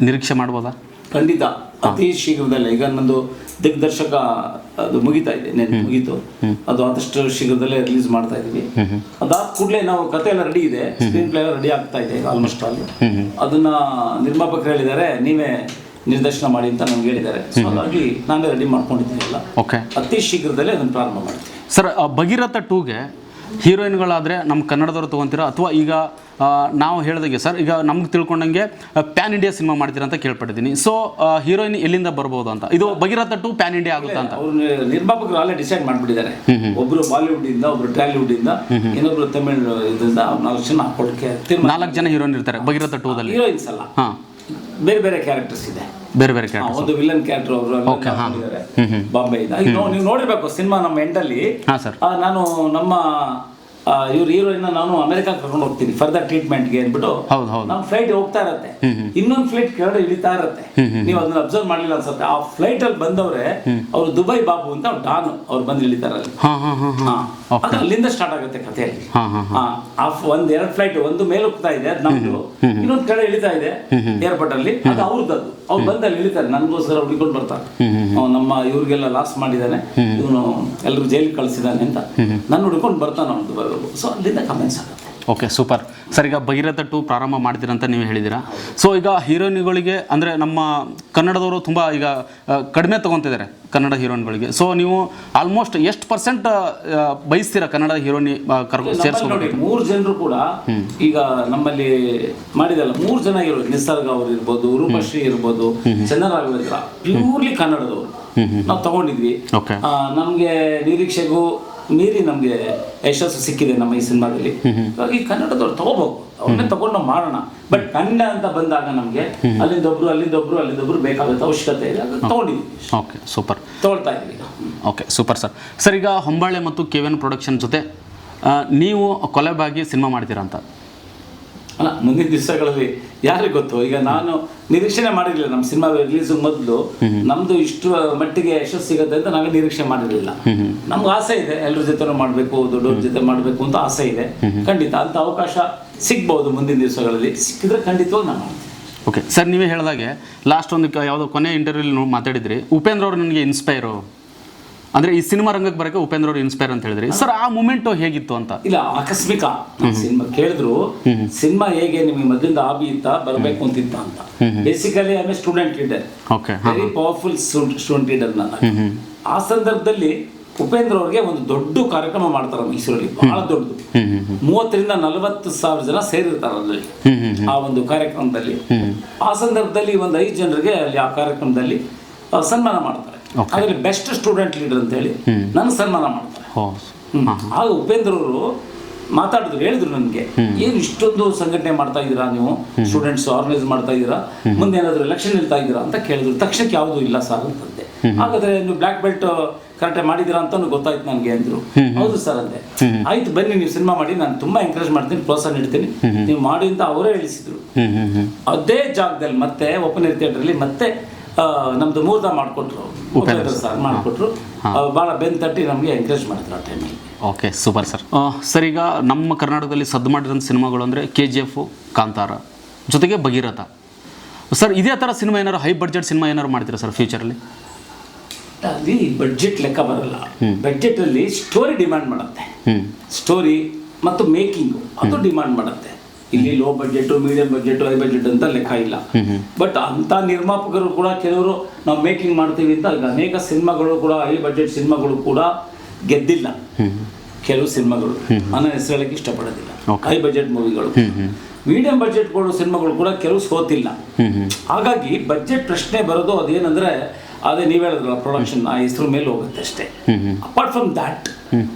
ನಿರೀಕ್ಷೆ ಮಾಡ್ಬೋದಾ? ಖಂಡಿತ. ಅತಿ ಶೀಘ್ರದಲ್ಲೇ. ಈಗ ನಂದು ದಿಗ್ದರ್ಶಕ ಅದು ಮುಗಿತಾ ಇದೆ ನೆನ್ ಮುಗೀತು. ಅದು ಆದಷ್ಟು ಶೀಘ್ರದಲ್ಲೇ ರಿಲೀಸ್ ಮಾಡ್ತಾ ಇದೀವಿ. ಅದಾದ ಕೂಡಲೇ ನಾವು ಕತೆ ಎಲ್ಲ ರೆಡಿ ಇದೆ. ಸ್ಕ್ರೀನ್ ಪ್ಲೇ ಎಲ್ಲ ರೆಡಿ ಆಗ್ತಾ ಇದೆ ಆಲ್ಮೋಸ್ಟ್ ಆಲ್ ಅದನ್ನ ನಿರ್ಮಾಪಕರು ಹೇಳಿದ್ದಾರೆ ನೀವೇ ನಿರ್ದೇಶನ ಮಾಡಿ ಅಂತ ನಮ್ಗೆ ಹೇಳಿದ್ದಾರೆ. ಸೊ ಹಾಗಾಗಿ ನಾನೇ ರೆಡಿ ಮಾಡ್ಕೊಂಡಿದ್ದೀನಿ ಎಲ್ಲ. ಓಕೆ ಅತಿ ಶೀಘ್ರದಲ್ಲೇ ಅದನ್ನು ಪ್ರಾರಂಭ ಮಾಡ್ತೀನಿ ಸರ್ ಭಗೀರಥ ಟೂಗೆ ಹೀರೋಯಿನ್ಗಳಾದರೆ ನಮ್ಮ ಕನ್ನಡದವ್ರು ತೊಗೊತೀರಾ? ಅಥವಾ ಈಗ ನಾವು ಹೇಳ್ದಾಗೆ ಸರ್ ಈಗ ನಮ್ಗೆ ತಿಳ್ಕೊಂಡಂಗೆ ಪ್ಯಾನ್ ಇಂಡಿಯಾ ಸಿನಿಮಾ ಮಾಡ್ತೀರಾ ಅಂತ ಕೇಳ್ಪಟ್ಟಿದ್ದೀನಿ. ಸೊ ಹೀರೋಯಿನ್ ಎಲ್ಲಿಂದ ಬರ್ಬೋದು ಅಂತ? ಇದು ಭಗೀರಥ ಟು ಪ್ಯಾನ್ ಇಂಡಿಯಾ ಆಗುತ್ತಾ ಅಂತ? ಅವರು ನಿರ್ಮಾಪಕರು ಅಲ್ಲೇ ಡಿಸೈಡ್ ಮಾಡಿಬಿಟ್ಟಿದ್ದಾರೆ. ಒಬ್ಬರು ಬಾಲಿವುಡ್ ಇಂದ ಒಬ್ರು ಟಾಲಿವುಡ್ ಇಂದ ಇನ್ನೊಬ್ರು ತಮಿಳು ಇದರಿಂದ ನಾಲ್ಕು ಜನ ನಾಲ್ಕು ಜನ ಹೀರೋಯಿನ್ ಇರ್ತಾರೆ ಭಗೀರಥ ಟೂದಲ್ಲಿ. ಹೀರೋಯಿನ್ಸ್ ಅಲ್ಲ. ಹಾಂ. ಬೇರೆ ಬೇರೆ ಕ್ಯಾರೆಕ್ಟರ್ಸ್ ಇದೆ. ಬೇರೆ ಬೇರೆ ಒಂದು ವಿಲನ್ ಕ್ಯಾರೆಕ್ಟರ್ ಅವರು. ಬಾಂಬೆ ಇದೆ. ನೀವು ನೋಡಿರ್ಬೇಕು ಸಿನಿಮಾ ನಮ್ಮ ಎಂಡಲ್ಲಿ ನಾನು ನಮ್ಮ ಇವ್ರ ಹೀರೋಯಿನ್ ನಾನು ಅಮೆರಿಕ ಕರ್ಕೊಂಡು ಹೋಗ್ತೀನಿ ಫರ್ದರ್ ಟ್ರೀಟ್ಮೆಂಟ್ಗೆ ಅಂದ್ಬಿಟ್ಟು. ನಮ್ಮ ಫ್ಲೈಟ್ ಹೋಗ್ತಾ ಇರತ್ತೆ. ಇನ್ನೊಂದು ಫ್ಲೈಟ್ ಕೆಳಗಡೆ ಇಳಿತಾ ಇರತ್ತೆ. ನೀವು ಅದನ್ನ ಅಬ್ಸರ್ವ್ ಮಾಡಲಿಲ್ಲ ಅನ್ಸುತ್ತೆ. ಆ ಫ್ಲೈಟ್ ಅಲ್ಲಿ ಬಂದವ್ರೆ ಅವ್ರು ದುಬೈ ಬಾಬು ಅಂತ ಡಾನ್ ಅವ್ರು ಬಂದು ಇಳಿತಾರಲ್ಲಿ. ಅದು ಅಲ್ಲಿಂದ ಸ್ಟಾರ್ಟ್ ಆಗುತ್ತೆ ಕಥೆಯಲ್ಲಿ. ಒಂದ್ ಎರಡ್ ಫ್ಲೈಟ್ ಒಂದು ಮೇಲೆ ಹೋಗ್ತಾ ಇದೆ ಅದು ನಮ್ದು. ಇನ್ನೊಂದ್ ಕಡೆ ಇಳಿತಾ ಇದೆ ಏರ್ಪೋರ್ಟ್ ಅಲ್ಲಿ. ಅದು ಅವ್ರದ್ದು ಅವ್ರು ಬಂದು ಅಲ್ಲಿ ಇಳಿತಾರೆ. ನನ್ಗೋಸ್ಕರ ಹುಡುಕೊಂಡು ಬರ್ತಾರೆ. ನಮ್ಮ ಇವ್ರಿಗೆಲ್ಲ ಲಾಸ್ ಮಾಡಿದಾನೆ. ಇವನು ಎಲ್ರು ಜೈಲಿಗೆ ಕಳ್ಸಿದಾನೆ ಅಂತ. ನನ್ನ ಹುಡ್ಕೊಂಡು ಬರ್ತಾನೆ ಅವ್ನು ಸೊ ಅಲ್ಲಿಂದ ಕಮೆಂಟ್ಸ್ ಆಗುತ್ತೆ. ಓಕೆ ಸೂಪರ್ ಸರ್ ಈಗ ಭಗೀರಥ ಟು ಪ್ರಾರಂಭ ಮಾಡ್ತೀರಂತ ನೀವು ಹೇಳಿದಿರಾ ಸೊ ಈಗ ಹೀರೋಯಿನ್ಗಳಿಗೆ ಅಂದರೆ ನಮ್ಮ ಕನ್ನಡದವರು ತುಂಬ ಈಗ ಕಡಿಮೆ ತೊಗೊತಿದ್ದಾರೆ ಕನ್ನಡ ಹೀರೋಯಿನ್ಗಳಿಗೆ. ಸೊ ನೀವು ಆಲ್ಮೋಸ್ಟ್ ಎಷ್ಟು ಪರ್ಸೆಂಟ್ ಬಯಸ್ತೀರಾ ಕನ್ನಡ ಹೀರೋಯಿನ್ ಕರ್ಕೊಂಡು ಸೇರಿಸ್ಕೊಂಡು ಮೂರು ಜನರು ಕೂಡ ಈಗ ನಮ್ಮಲ್ಲಿ ಮಾಡಿದಲ್ಲ ಮೂರು ಜನ ಇರೋದು ನಿಸರ್ಗ ಅವರು ಇರ್ಬೋದು ರೂಪಶ್ರೀ ಇರ್ಬೋದು ಚಂದ್ರರಾಘವೇಂದ್ರ ಪ್ಯೂರ್ಲಿ ಕನ್ನಡದವರು. ನಾವು ತಗೊಂಡಿದ್ವಿ. ನಮ್ಗೆ ನಿರೀಕ್ಷೆಗೂ ಮೀರಿ ನಮಗೆ ಯಶಸ್ಸು ಸಿಕ್ಕಿದೆ ನಮ್ಮ ಈ ಸಿನಿಮಾದಲ್ಲಿ. ಹಾಗಾಗಿ ಕನ್ನಡದವ್ರು ತಗೋಬೇಕು. ಅವ್ರನ್ನೇ ತಗೊಂಡು ನಾವು ಮಾಡೋಣ ಬಟ್ ಕನ್ನಡ ಅಂತ ಬಂದಾಗ ನಮಗೆ ಅಲ್ಲಿಂದ ಒಬ್ರು ಅಲ್ಲಿಂದ ಒಬ್ರು ಅಲ್ಲಿಂದ ಒಬ್ರು ಬೇಕಾಗುತ್ತೆ ಅವಶ್ಯಕತೆ ಇದೆ. ತಗೊಂಡಿದ್ವಿ. Okay super. ತಗೊಳ್ತಾ ಇದ್ವಿ ಓಕೆ ಸೂಪರ್ ಸರ್. ಸರ್ ಈಗ ಹೊಂಬಾಳೆ ಮತ್ತು ಕೆ ವಿ ಎನ್ ಪ್ರೊಡಕ್ಷನ್ ಜೊತೆ ನೀವು ಕೊಲೆಬಾಗಿ ಸಿನಿಮಾ ಮಾಡ್ತೀರಾ ಅಂತ? ಅಲ್ಲ ಮುಂದಿನ ದಿವಸಗಳಲ್ಲಿ ಯಾರಿಗೆ ಗೊತ್ತು? ಈಗ ನಾನು ನಿರೀಕ್ಷಣೆ ಮಾಡಿರಲಿಲ್ಲ ನಮ್ಮ ಸಿನಿಮಾ ರಿಲೀಸ್ ಮೊದಲು ನಮ್ದು ಇಷ್ಟು ಮಟ್ಟಿಗೆ ಯಶಸ್ಸು ಸಿಗುತ್ತೆ ಅಂತ ನಾವೇ ನಿರೀಕ್ಷೆ ಮಾಡಿರಲಿಲ್ಲ. ನಮ್ಗೆ ಆಸೆ ಇದೆ ಎಲ್ಲರ ಜೊತೆ ಮಾಡಬೇಕು ದೊಡ್ಡವ್ರ ಜೊತೆ ಮಾಡಬೇಕು ಅಂತ ಆಸೆ ಇದೆ. ಖಂಡಿತ ಅಂತ ಅವಕಾಶ ಸಿಗ್ಬೋದು ಮುಂದಿನ ದಿವಸಗಳಲ್ಲಿ. ಸಿಕ್ಕಿದ್ರೆ ಖಂಡಿತವಾಗಿ ನಾನು ಮಾಡ್ತೀನಿ. ಓಕೆ ಸರ್ ನೀವೇ ಹೇಳಿದಾಗೆ ಲಾಸ್ಟ್ ಒಂದು ಯಾವುದೋ ಕೊನೆ ಇಂಟರ್ವ್ಯೂಲಿ ಮಾತಾಡಿದ್ರಿ. ಉಪೇಂದ್ರ ಅವರು ನನಗೆ ಇನ್ಸ್ಪೈರು ಅಂದ್ರೆ ಈ ಸಿನಿಮಾ ರಂಗಕ್ಕೆ ಬರಕ್ಕೆ ಉಪೇಂದ್ರ ಅವರು ಇನ್ಸ್ಪೈರ್ ಅಂತ ಹೇಳಿದ್ರಿ. ಸರ್ ಆ ಮೂಮೆಂಟ್ ಹೇಗಿತ್ತು ಅಂತ? ಇಲ್ಲ ಆಕಸ್ಮಿಕ. ಸಿನಿಮಾ ಕೇಳಿದ್ರು ಸಿನಿಮಾ ಹೇಗೆ ನಿಮಗೆ ಮೊದಲಿಂದ ಆಬಿ ಇತ್ತ ಬರಬೇಕು ಅಂತಿತ್ತ ಅಂತ. Basically I student leader okay very powerful student leader ನಾನು ಆ ಸಂದರ್ಭದಲ್ಲಿ ಉಪೇಂದ್ರ ಅವ್ರಿಗೆ ಒಂದು ದೊಡ್ಡ ಕಾರ್ಯಕ್ರಮ ಮಾಡ್ತಾರೆ ಮೈಸೂರಲ್ಲಿ. ಬಹಳ ದೊಡ್ಡದು. ಮೂವತ್ತರಿಂದ ನಲವತ್ತು ಸಾವಿರ ಜನ ಸೇರಿರ್ತಾರೆ ಅಲ್ಲಿ ಆ ಒಂದು ಕಾರ್ಯಕ್ರಮದಲ್ಲಿ. ಆ ಸಂದರ್ಭದಲ್ಲಿ ಒಂದು ಐದು ಜನರಿಗೆ ಅಲ್ಲಿ ಆ ಕಾರ್ಯಕ್ರಮದಲ್ಲಿ ಸನ್ಮಾನ ಮಾಡ್ತಾರೆ. ಅದರಲ್ಲಿ ಬೆಸ್ಟ್ ಸ್ಟೂಡೆಂಟ್ ಲೀಡರ್ ಅಂತ ಹೇಳಿ ನನ್ನ ಸನ್ಮಾನ ಮಾಡ್ತಾರೆ. ಆಗ ಉಪೇಂದ್ರ ಅವರು ಮಾತಾಡಿದ್ರು ಹೇಳಿದ್ರು ನನಗೆ ಏನು ಇಷ್ಟೊಂದು ಸಂಘಟನೆ ಮಾಡ್ತಾ ಇದ್ದೀರಾ ನೀವು? ಸ್ಟೂಡೆಂಟ್ಸ್ ಆರ್ಗನೈಸ್ ಮಾಡ್ತಾ ಇದ್ದೀರಾ? ಮುಂದೆ ಏನಾದರೂ ಎಲೆಕ್ಷನ್ ನಿಲ್ತಾ ಇದ್ದೀರಾ? ಅಂತ ಕೇಳಿದ್ರು. ತಕ್ಷಣಕ್ಕೆ ಯಾವುದೂ ಇಲ್ಲ ಸರ್ ಅಂತಂದೆ. ಹಾಗಾದ್ರೆ ನೀವು ಬ್ಲ್ಯಾಕ್ ಬೆಲ್ಟ್ ಕರೆಕ್ಟ್ ಮಾಡಿದ್ದೀರಾ ಅಂತ ಗೊತ್ತಾಯ್ತು ನನಗೆ ಅಂದ್ರು. ಹೌದು ಸರ್ ಅಂದೆ. ಆಯ್ತು ಬನ್ನಿ ನೀವು ಸಿನಿಮಾ ಮಾಡಿ ನಾನು ತುಂಬಾ ಎಂಕರೇಜ್ ಮಾಡ್ತೀನಿ ಪ್ರೋತ್ಸಾಹ ನೀಡ್ತೀನಿ. ನೀವು ಮಾಡಿ ಅಂತ ಅವರೇ ಹೇಳಿಸಿದ್ರು. ಅದೇ ಜಾಗದಲ್ಲಿ ಮತ್ತೆ ಓಪನ್ ಏರ್ ಥಿಯೇಟ್ರಲ್ಲಿ ಮತ್ತೆ ನಮ್ದು ಮೂರ್ದ ಮಾಡಿಕೊಟ್ರು ಉಪೇಂದ್ರ ಸರ್. ಮಾಡಿಕೊಟ್ರು. ಭಾಳ ಬೆನ್ ತಟ್ಟಿ ನಮಗೆ ಎಂಕರೇಜ್ ಮಾಡಿದ್ರು ಆ ಟೈಮಲ್ಲಿ ಓಕೆ ಸೂಪರ್ ಸರ್. ಸರ್ ಈಗ ನಮ್ಮ ಕರ್ನಾಟಕದಲ್ಲಿ ಸದ್ದು ಮಾಡಿದಂಥ ಸಿನಿಮಾಗಳು ಅಂದರೆ ಕೆ ಜಿ ಎಫ್ ಕಾಂತಾರ ಜೊತೆಗೆ ಭಗೀರಥ. ಸರ್ ಇದೇ ಥರ ಸಿನಿಮಾ ಏನಾರು ಹೈ ಬಡ್ಜೆಟ್ ಸಿನಿಮಾ ಏನಾರು ಮಾಡ್ತೀರಾ ಸರ್ ಫ್ಯೂಚರಲ್ಲಿ ಅಲ್ಲಿ? ಬಡ್ಜೆಟ್ ಲೆಕ್ಕ ಬರಲ್ಲ. ಬಡ್ಜೆಟಲ್ಲಿ ಸ್ಟೋರಿ ಡಿಮ್ಯಾಂಡ್ ಮಾಡುತ್ತೆ. ಸ್ಟೋರಿ ಮತ್ತು ಮೇಕಿಂಗು ಅದು ಡಿಮ್ಯಾಂಡ್ ಮಾಡುತ್ತೆ. ಇಲ್ಲಿ low budget medium budget high budget ಅಂತ ಲೆಕ್ಕ ಇಲ್ಲ. ಬಟ್ ಅಂತ ನಿರ್ಮಾಪಕರು ಕೂಡ ಕೆಲವರು ನಾವು ಮೇಕಿಂಗ್ ಮಾಡ್ತೀವಿ ಅಂತ ಅನೇಕ ಸಿನಿಮಾಗಳು ಕೂಡ ಹೈ ಬಜೆಟ್ ಸಿನಿಮಾಗಳು ಕೂಡ ಗೆದ್ದಿಲ್ಲ. ಕೆಲವು ಸಿನಿಮಾಗಳು. ನನ್ನ ಹೆಸರು ಹೇಳಕ್ಕೆ ಇಷ್ಟಪಡೋದಿಲ್ಲ. ಹೈ ಬಜೆಟ್ ಮೂವಿಗಳು ಮೀಡಿಯಂ ಬಜೆಟ್ಗಳು ಸಿನಿಮಾಗಳು ಕೂಡ ಕೆಲವು ಸೋತಿಲ್ಲ. ಹಾಗಾಗಿ ಬಜೆಟ್ ಪ್ರಶ್ನೆ ಬರೋದು ಅದೇನಂದ್ರೆ ಅದೇ ನೀವು ಹೇಳಿದ್ರಲ್ಲ ಪ್ರೊಡಕ್ಷನ್ ಆ ಹೆಸರು ಮೇಲೆ ಹೋಗುತ್ತೆ ಅಷ್ಟೇ. ಅಪಾರ್ಟ್ ಫ್ರಮ್ ದ್ಯಾಟ್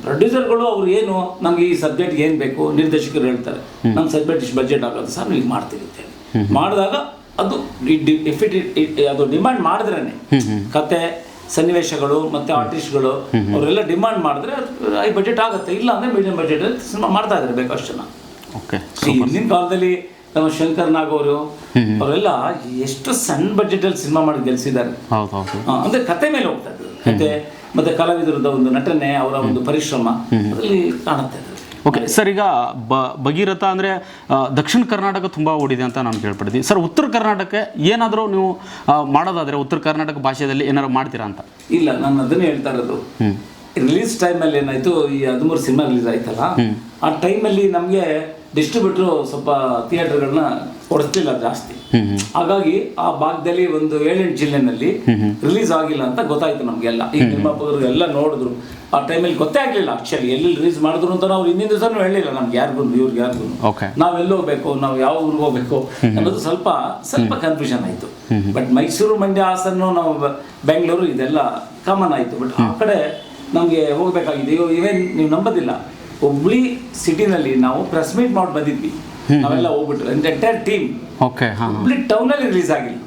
ಪ್ರೊಡ್ಯೂಸರ್ಗಳು ಅವ್ರು ಏನು ನಮ್ಗೆ ಈ ಸಬ್ಜೆಕ್ಟ್ ಏನು ಬೇಕು ನಿರ್ದೇಶಕರು ಹೇಳ್ತಾರೆ. ನಮ್ಮ ಸಬ್ಜೆಕ್ಟ್ ಇಷ್ಟು ಬಜೆಟ್ ಆಗೋದು ಸರ್ ನೀವು ಮಾಡ್ತೀವಿ ಅಂತ ಹೇಳಿ. ಮಾಡಿದಾಗ ಅದು ಇಫ್ ಇಟ್ ಅದು ಡಿಮ್ಯಾಂಡ್ ಮಾಡಿದ್ರೇನೆ. ಕತೆ ಸನ್ನಿವೇಶಗಳು ಮತ್ತೆ ಆರ್ಟಿಸ್ಟ್ಗಳು ಅವರೆಲ್ಲ ಡಿಮ್ಯಾಂಡ್ ಮಾಡಿದ್ರೆ ಈ ಬಜೆಟ್ ಆಗುತ್ತೆ. ಇಲ್ಲ ಅಂದ್ರೆ ಮೀಡಿಯಂ ಬಜೆಟ್ ಸಿನಿಮಾ ಮಾಡ್ತಾ ಇದ್ದಾರೆ ಬೇಕಷ್ಟು ಜನ. ಓಕೆ ಹಿಂದಿನ ಕಾಲದಲ್ಲಿ ನಮ್ಮ ಶಂಕರ್ ನಾಗ್ ಅವರು ಅವರೆಲ್ಲ ಎಷ್ಟು ಸಣ್ಣ ಬಜೆಟ್ ಅಲ್ಲಿ ಸಿನಿಮಾ ಮಾಡಿ ಗೆಲ್ಸಿದ್ದಾರೆ. ಅಂದ್ರೆ ಕತೆ ಮೇಲೆ ಹೋಗ್ತಾ ಇದ್ರು. ಕತೆ ಮತ್ತೆ ಕಲಾವಿದರದ ಒಂದು ನಟನೆ ಅವರ ಒಂದು ಪರಿಶ್ರಮ ಅದರಲ್ಲಿ ಕಾಣುತ್ತೆ ಓಕೆ ಸರ್ ಈಗ ಬ ಭಗೀರಥ ಅಂದರೆ ದಕ್ಷಿಣ ಕರ್ನಾಟಕ ತುಂಬ ಓಡಿದೆ ಅಂತ ನಾನು ಕೇಳ್ಪಡ್ತೀನಿ. ಸರ್ ಉತ್ತರ ಕರ್ನಾಟಕಕ್ಕೆ ಏನಾದರೂ ನೀವು ಮಾಡೋದಾದರೆ ಉತ್ತರ ಕರ್ನಾಟಕ ಭಾಷೆಯಲ್ಲಿ ಏನಾದ್ರು ಮಾಡ್ತೀರಾ ಅಂತ? ಇಲ್ಲ ನಾನು ಅದನ್ನೇ ಹೇಳ್ತಾ ಇರೋದು. ರಿಲೀಸ್ ಟೈಮಲ್ಲಿ ಏನಾಯ್ತು ಈ ಹದಿಮೂರು ಸಿನಿಮಾ ರಿಲೀಸ್ ಆಯ್ತಲ್ಲ ಆ ಟೈಮಲ್ಲಿ ನಮಗೆ ಡಿಸ್ಟ್ರಿಬ್ಯೂಟ್ರು ಸ್ವಲ್ಪ ಥಿಯೇಟರ್ಗಳನ್ನ ಕೊಡಿಸ್ತಿಲ್ಲ ಜಾಸ್ತಿ. ಹಾಗಾಗಿ ಆ ಭಾಗದಲ್ಲಿ ಒಂದು ಏಳೆಂಟು ಜಿಲ್ಲೆನಲ್ಲಿ ರಿಲೀಸ್ ಆಗಿಲ್ಲ ಅಂತ ಗೊತ್ತಾಯ್ತು ನಮಗೆಲ್ಲ. ಈ ನಿರ್ಮಾಪಕರು ಎಲ್ಲ ನೋಡಿದ್ರು. ಆ ಟೈಮಲ್ಲಿ ಗೊತ್ತೇ ಆಗ್ಲಿಲ್ಲ ಆಕ್ಚುಲಿ ಎಲ್ಲಿ ರಿಲೀಸ್ ಮಾಡಿದ್ರು ಅಂತ ನಾವು ಹಿಂದಿನ ದಿವಸನೂ ಹೇಳಿಲ್ಲ ನಮ್ಗೆ ಯಾರಿಗೂ ಇವ್ರಿಗೆ ಯಾರಿಗೂ. ಓಕೆ ನಾವ್ ಎಲ್ಲಿ ಹೋಗ್ಬೇಕು ನಾವು ಯಾವ ಊರಿಗೆ ಹೋಗ್ಬೇಕು ಅನ್ನೋದು ಸ್ವಲ್ಪ ಸ್ವಲ್ಪ ಕನ್ಫ್ಯೂಷನ್ ಆಯ್ತು. ಬಟ್ ಮೈಸೂರು ಮಂಡ್ಯ ಹಾಸನ್ನು ನಾವು ಬೆಂಗಳೂರು ಇದೆಲ್ಲ ಕಾಮನ್ ಆಯ್ತು. ಬಟ್ ಆ ಕಡೆ ನಮಗೆ ಹೋಗ್ಬೇಕಾಗಿದೆ. ಇವೇನ್ ನೀವು ನಂಬೋದಿಲ್ಲ. ಹುಬ್ಳಿ ಸಿಟಿನಲ್ಲಿ ನಾವು ಪ್ರೆಸ್ ಮೀಟ್ ಮಾಡಿ ಬಂದಿದ್ವಿ. ನಾವೆಲ್ಲ ಹೋಗ್ಬಿಟ್ರು. ಎಂಟೈರ್ ಟೀಮ್ ಓಕೆ ಹುಬ್ಳಿ ಟೌನಲ್ಲಿ ರಿಲೀಸ್ ಆಗಿಲ್ಲ.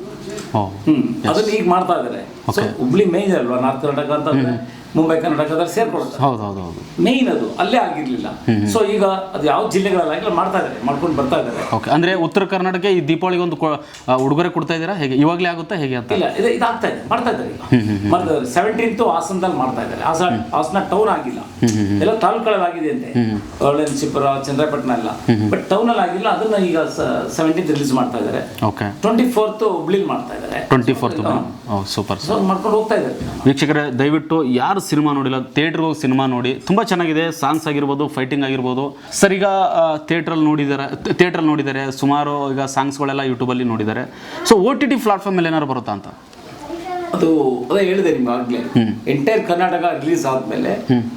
ಹ್ಮ್ ಅದನ್ನ ಈಗ ಮಾಡ್ತಾ ಇದ್ದಾರೆ ಸೊ ಹುಬ್ಳಿ ಮೇಜರ್ ಅಲ್ವಾ? ನಾರ್ತ್ ಕರ್ನಾಟಕ ಅಂತಂದ್ರೆ ಮುಂಬೈ ಕರ್ನಾಟಕದಲ್ಲಿ ಸೇರ್ಕೊಳ್ತಾರೆ ಹೌದು ಹೌದು ಹೌದು. ಮೇನ್ ಅದು. ಅಲ್ಲೇ ಆಗಿರ್ಲಿಲ್ಲ. ಸೊ ಈಗ ಅದು ಯಾವ ಜಿಲ್ಲೆಗಳಲ್ಲಾಗಿಲ್ಲ ಮಾಡ್ತಾ ಇದ್ದಾರೆ. ಮಾಡ್ಕೊಂಡು ಬರ್ತಾ ಇದ್ದಾರೆ. ಓಕೆ ಅಂದರೆ ಉತ್ತರ ಕರ್ನಾಟಕ ಈ ದೀಪಾವಳಿಗೆ ಒಂದು ಉಡುಗೊರೆ ಕೊಡ್ತಾ ಇದ್ದೀರಾ? ಹೇಗೆ? ಇವಾಗಲೇ ಆಗುತ್ತಾ? ಹೇಗೆ ಅಂತ? ಇಲ್ಲ ಇದು ಇದಾಗ್ತಾ ಇದೆ. ಮಾಡ್ತಾ ಇದ್ದಾರೆ ಮಾಡ್ತಾ ಇದ್ದಾರೆ. ಸೆವೆಂಟೀನ್ತ್ ಹಾಸನದಲ್ಲಿ ಮಾಡ್ತಾ ಇದ್ದಾರೆ. ಹಾಸನ ಹಾಸನ ಟೌನ್ ಆಗಿಲ್ಲ. ಎಲ್ಲ ತಾಲೂಕುಗಳಲ್ಲಿ ಆಗಿದೆ ಅಂತೆ. ಶಿಪುರ ಚಂದ್ರಪಟ್ಟಣ ಎಲ್ಲ. ಬಟ್ ಟೌನ್ ಅಲ್ಲಿ ಆಗಿಲ್ಲ. ಅದನ್ನ ಈಗ ಸೆವೆಂಟೀನ್ತ್ ರಿಲೀಸ್ ಮಾಡ್ತಾ ಇದ್ದಾರೆ. ಓಕೆ ಟ್ವೆಂಟಿ ಫೋರ್ತ್ ಹುಬ್ಳಿಲಿ ಮಾಡ್ತಾ ಇದ್ದಾರೆ. ಟ್ವೆಂಟಿ ಫೋರ್ತ್ ಸೂಪರ್ ಸೊ ಮಾಡ್ಕೊಂಡು ಹೋಗ್ತಾ ಇದ್ದಾರೆ ವೀಕ್ಷಕರೇ ದಯವಿಟ್ಟು ಯಾರು ಸಿನಿಮಾ ನೋಡಿಲ್ಲ ಥಿಯೇಟ್ರ್ ಹೋಗಿ ಸಿನಿಮಾ ನೋಡಿ. ತುಂಬ ಚೆನ್ನಾಗಿದೆ ಸಾಂಗ್ಸ್ ಆಗಿರ್ಬೋದು ಫೈಟಿಂಗ್ ಆಗಿರ್ಬೋದು. ಸರ್ ಈಗ ಥಿಯೇಟ್ರಲ್ಲಿ ನೋಡಿದ್ದಾರೆ ಥಿಯೇಟ್ರಲ್ಲಿ ನೋಡಿದ್ದಾರೆ ಸುಮಾರು ಈಗ ಸಾಂಗ್ಸ್ಗಳೆಲ್ಲ ಯೂಟ್ಯೂಬಲ್ಲಿ ನೋಡಿದ್ದಾರೆ so O T T platform ಮೇಲೆ ಏನಾದ್ರು ಬರುತ್ತಾ ಅಂತ? ಅದು ಅದೇ ಹೇಳಿದೆ ನಿಮ್ಗೆ ಆಗ್ಲೇ. ಎಂಟೈರ್ ಕರ್ನಾಟಕ ರಿಲೀಸ್ ಆದ್ಮೇಲೆ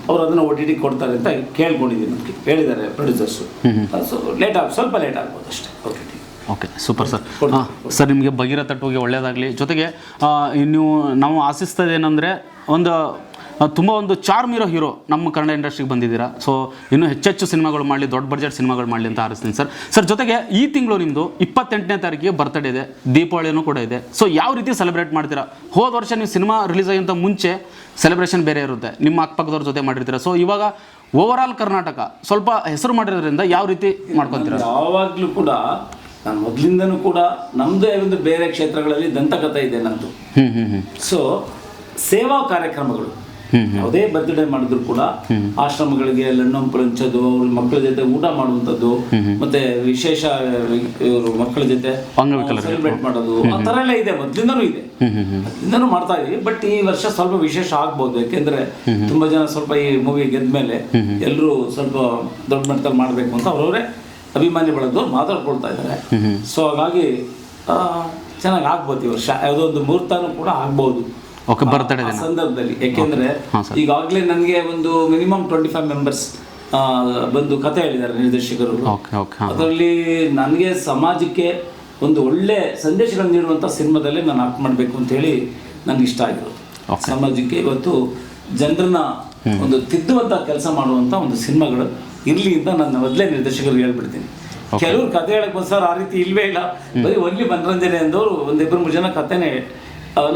ಅವ್ರು ಅದನ್ನ ಓ ಟಿ ಟಿ ಕೊಡ್ತಾರೆ ಅಂತ ಕೇಳ್ಕೊಂಡಿದ್ದೀನಿ. ನಮ್ಗೆ ಹೇಳಿದ್ದಾರೆ ಪ್ರೊಡ್ಯೂಸರ್ಸ್ ಸೊ ಲೇಟ್ ಆಗ ಸ್ವಲ್ಪ ಲೇಟ್ ಆಗ್ಬೋದು ಅಷ್ಟೇ. Okay T T okay super sir sir ನಿಮಗೆ ಭಗೀರಥ ಟೂಗೆ ಒಳ್ಳೆಯದಾಗಲಿ ಜೊತೆಗೆ ನೀವು ನಾವು ಆಶಿಸ್ತದೆ ಏನಂದರೆ ಒಂದು ತುಂಬ ಒಂದು ಚಾರ್ಮ್ ಇರೋ ಹೀರೋ ನಮ್ಮ ಕನ್ನಡ ಇಂಡಸ್ಟ್ರಿಗೆ ಬಂದಿದ್ದೀರಾ. ಸೊ ಇನ್ನೂ ಹೆಚ್ಚೆಚ್ಚು ಸಿನಿಮಾಗಳು ಮಾಡಲಿ ದೊಡ್ಡ ಬಜೆಟ್ ಸಿನಿಮಾಗಳು ಮಾಡಲಿ ಅಂತ ಆರಿಸ್ತೀನಿ ಸರ್ ಸರ್ ಜೊತೆಗೆ ಈ ತಿಂಗಳು ನಿಮ್ಮದು ಇಪ್ಪತ್ತೆಂಟನೇ ತಾರೀಕಿಗೆ ಬರ್ತ್ಡೇ ಇದೆ. ದೀಪಾವಳಿನೂ ಕೂಡ ಇದೆ. ಸೊ ಯಾವ ರೀತಿ ಸೆಲೆಬ್ರೇಟ್ ಮಾಡ್ತೀರಾ? ಹೋದ ವರ್ಷ ನೀವು ಸಿನಿಮಾ ರಿಲೀಸ್ ಆಗಿಂತ ಮುಂಚೆ ಸೆಲೆಬ್ರೇಷನ್ ಬೇರೆ ಇರುತ್ತೆ. ನಿಮ್ಮ ಅಕ್ಕಪಕ್ಕದವ್ರ ಜೊತೆ ಮಾಡಿರ್ತೀರಾ. ಸೊ ಇವಾಗ ಓವರ್ ಆಲ್ ಕರ್ನಾಟಕ ಸ್ವಲ್ಪ ಹೆಸರು ಮಾಡಿರೋದ್ರಿಂದ ಯಾವ ರೀತಿ ಮಾಡ್ಕೊತೀರಾ? ಯಾವಾಗಲೂ ಕೂಡ ನಾನು ಮೊದಲಿಂದನೂ ಕೂಡ ನಮ್ಮದೇ ಒಂದು ಬೇರೆ ಕ್ಷೇತ್ರಗಳಲ್ಲಿ ದಂತಕಥೆ ಇದೆ ನಂದು. ಸೊ ಸೇವಾ ಕಾರ್ಯಕ್ರಮಗಳು. ಯಾವುದೇ ಬರ್ತ್ಡೇ ಮಾಡಿದ್ರು ಕೂಡ ಆಶ್ರಮಗಳಿಗೆ ಲಣ್ಣಂ ಹಂಚೋದು ಅವ್ರ ಮಕ್ಕಳ ಜೊತೆ ಊಟ ಮಾಡುವಂಥದ್ದು ಮತ್ತೆ ವಿಶೇಷ ಇವರು ಮಕ್ಕಳ ಜೊತೆ. ಸೆಲೆಬ್ರೇಟ್ ಮಾಡೋದು ಆ ಥರ ಎಲ್ಲ ಇದೆ ಮೊದಲಿಂದನೂ ಇದೆ. ಮೊದಲಿಂದನೂ ಮಾಡ್ತಾ ಇದೀವಿ ಬಟ್ ಈ ವರ್ಷ ಸ್ವಲ್ಪ ವಿಶೇಷ ಆಗ್ಬೋದು ಯಾಕೆಂದ್ರೆ ತುಂಬಾ ಜನ ಸ್ವಲ್ಪ ಈ ಮೂವಿ ಗೆದ್ದ ಮೇಲೆ ಎಲ್ಲರೂ ಸ್ವಲ್ಪ ದೊಡ್ಡ ಮಟ್ಟದಲ್ಲಿ ಮಾಡಬೇಕು ಅಂತ ಅವರವರೇ ಅಭಿಮಾನಿ ಬಳಗದವ್ರು ಮಾತಾಡ್ಕೊಳ್ತಾ ಇದ್ದಾರೆ. ಸೊ ಹಾಗಾಗಿ ಚೆನ್ನಾಗಿ ಆಗ್ಬೋದು ಈ ವರ್ಷ. ಯಾವುದೋ ಒಂದು ಮುಹೂರ್ತನೂ ಕೂಡ ಆಗ್ಬೋದು. ಓಕೆ ಬರ್ತಡೇ ಆ ಸಂದರ್ಭದಲ್ಲಿ. ಯಾಕೆಂದ್ರೆ. ಈಗಾಗಲೇ ನನಗೆ ಒಂದು ಮಿನಿಮಮ್ ಟ್ವೆಂಟಿ ಫೈವ್ ಮೆಂಬರ್ಸ್ ಬಂದು ಕತೆ ಹೇಳಿದ್ದಾರೆ ನಿರ್ದೇಶಕರು. ಅದರಲ್ಲಿ ನನಗೆ ಸಮಾಜಕ್ಕೆ ಒಂದು ಒಳ್ಳೆ ಸಂದೇಶಗಳನ್ನು ನೀಡುವಂಥ ಸಿನಿಮಾದಲ್ಲಿ ನಾನು ಆಕ್ಟ್ ಮಾಡಬೇಕು ಅಂತ ಹೇಳಿ ನನಗೆ ಇಷ್ಟ ಆಗಿರೋದು ಸಮಾಜಕ್ಕೆ ಇವತ್ತು ಜನರನ್ನ ಒಂದು ತಿದ್ದುವಂಥ ಕೆಲಸ ಮಾಡುವಂಥ ಒಂದು ಸಿನಿಮಾಗಳು ಇರಲಿ ಅಂತ ನಾನು ಮೊದಲೇ ನಿರ್ದೇಶಕರು ಹೇಳ್ಬಿಡ್ತೀನಿ. ಕೆಲವರು ಕತೆ ಹೇಳಕ್ ಸರ್ ಆ ರೀತಿ ಇಲ್ವೇ ಇಲ್ಲ. ಬರೀ ಒನ್ಲಿ ಮನರಂಜನೆ ಅಂದವರು ಒಂದಿಬ್ಬರು ಮೂರು ಜನ ಕತೆನೆ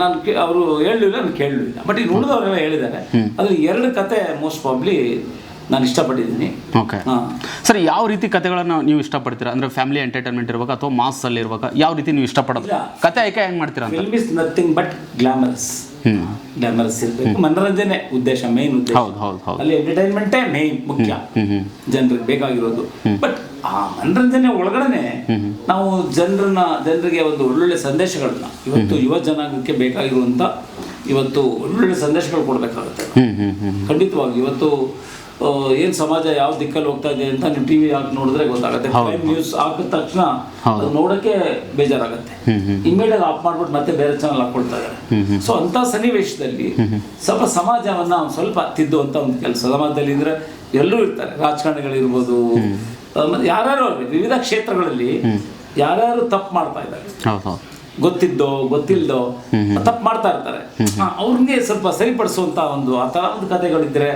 ನಾನು ಅವರು ಹೇಳಲಿಲ್ಲ ನಾನು ಕೇಳಲಿಲ್ಲ. ಬಟ್ ಈಗ ಉಳಿದವರೆಲ್ಲ ಹೇಳಿದ್ದಾರೆ. ಅದ್ರ ಎರಡು ಕತೆ ಮೋಸ್ಟ್ ಪ್ರಾಬ್ಲಿ ನಾನು ಇಷ್ಟಪಟ್ಟಿದ್ದೀನಿ. ಓಕೆ ಸರ್ ಯಾವ ರೀತಿ ಕತೆಗಳನ್ನು ನೀವು ಇಷ್ಟಪಡ್ತೀರಾ? ಅಂದ್ರೆ ಫ್ಯಾಮಿಲಿ ಎಂಟರ್ಟೈನ್ಮೆಂಟ್ ಇರ್ಬೇಕು ಅಥವಾ ಮಾಸ್ ಅಲ್ಲಿ ಇರ್ಬೇಕಾ ಯಾವ ರೀತಿ ನೀವು ಇಷ್ಟಪಡೋದು? ಇಲ್ಲ. ಕತೆ ಆಯ್ಕೆ ಹೆಂಗ್ ಮಾಡ್ತೀರಾ film is nothing but glamorous glamorous ಇರಬೇಕು ಮನರಂಜನೆ ಉದ್ದೇಶ ಮೇನ್ ಉದ್ದೇಶ. ಅಲ್ಲಿ ಎಂಟರ್ಟೈನ್ಮೆಂಟೇ ಮೇನ್ ಮುಖ್ಯ. ಜನರಿಗೆ ಬೇಕಾಗಿರೋದು. ಬಟ್ ಆ ಮನರಂಜನೆ ಒಳಗಡೆ ನಾವು ಜನರನ್ನ ಜನರಿಗೆ ಒಂದು ಒಳ್ಳೊಳ್ಳೆ ಸಂದೇಶಗಳನ್ನ ಇವತ್ತು ಯುವ ಜನಾಂಗಕ್ಕೆ ಬೇಕಾಗಿರುವಂತ ಇವತ್ತು ಒಳ್ಳೊಳ್ಳೆ ಸಂದೇಶಗಳು ಕೊಡಬೇಕಾಗುತ್ತೆ. ಖಂಡಿತವಾಗಿ ಇವತ್ತು ಏನ್ ಸಮಾಜ ಯಾವ ದಿಕ್ಕಲ್ಲಿ ಹೋಗ್ತಾ ಇದೆ ಅಂತ ನೀವು ಟಿವಿ ಹಾಕಿ ನೋಡಿದ್ರೆ ಗೊತ್ತಾಗುತ್ತೆ. ಕ್ರೈಮ್ ನ್ಯೂಸ್ ಹಾಕಿದ ತಕ್ಷಣ ಅದು ನೋಡಕ್ಕೆ ಬೇಜಾರಾಗುತ್ತೆ. ಇಮಿಡಿಯೇಟ್ ಆಫ್ ಮಾಡ್ಬಿಟ್ಟು ಮತ್ತೆ ಬೇರೆ ಚಾನಲ್ ಹಾಕೊಳ್ತಾ ಇದಾರೆ. ಸೊ ಅಂತ ಸನ್ನಿವೇಶದಲ್ಲಿ ಸ್ವಲ್ಪ ಸಮಾಜವನ್ನ ಸ್ವಲ್ಪ ತಿದ್ದುವಂತ ಒಂದು ಕೆಲಸ. ಸಮಾಜದಲ್ಲಿ ಅಂದ್ರೆ ಎಲ್ಲರೂ ಇರ್ತಾರೆ. ರಾಜಕಾರಣಿಗಳಿರ್ಬೋದು ಯಾರ್ಯಾರು ವಿವಿಧ ಕ್ಷೇತ್ರಗಳಲ್ಲಿ ಯಾರ್ಯಾರು ತಪ್ಪು ಮಾಡ್ತಾ ಇದ್ದಾರೆ. ಗೊತ್ತಿದ್ದೋ ಗೊತ್ತಿಲ್ದೋ ತಪ್ಪು ಮಾಡ್ತಾ ಇರ್ತಾರೆ. ಅವ್ರಿಗೆ ಸ್ವಲ್ಪ ಸರಿಪಡಿಸುವಂತ ಒಂದು ಆ ಥರ ಒಂದು ಕಥೆಗಳಿದ್ರೆ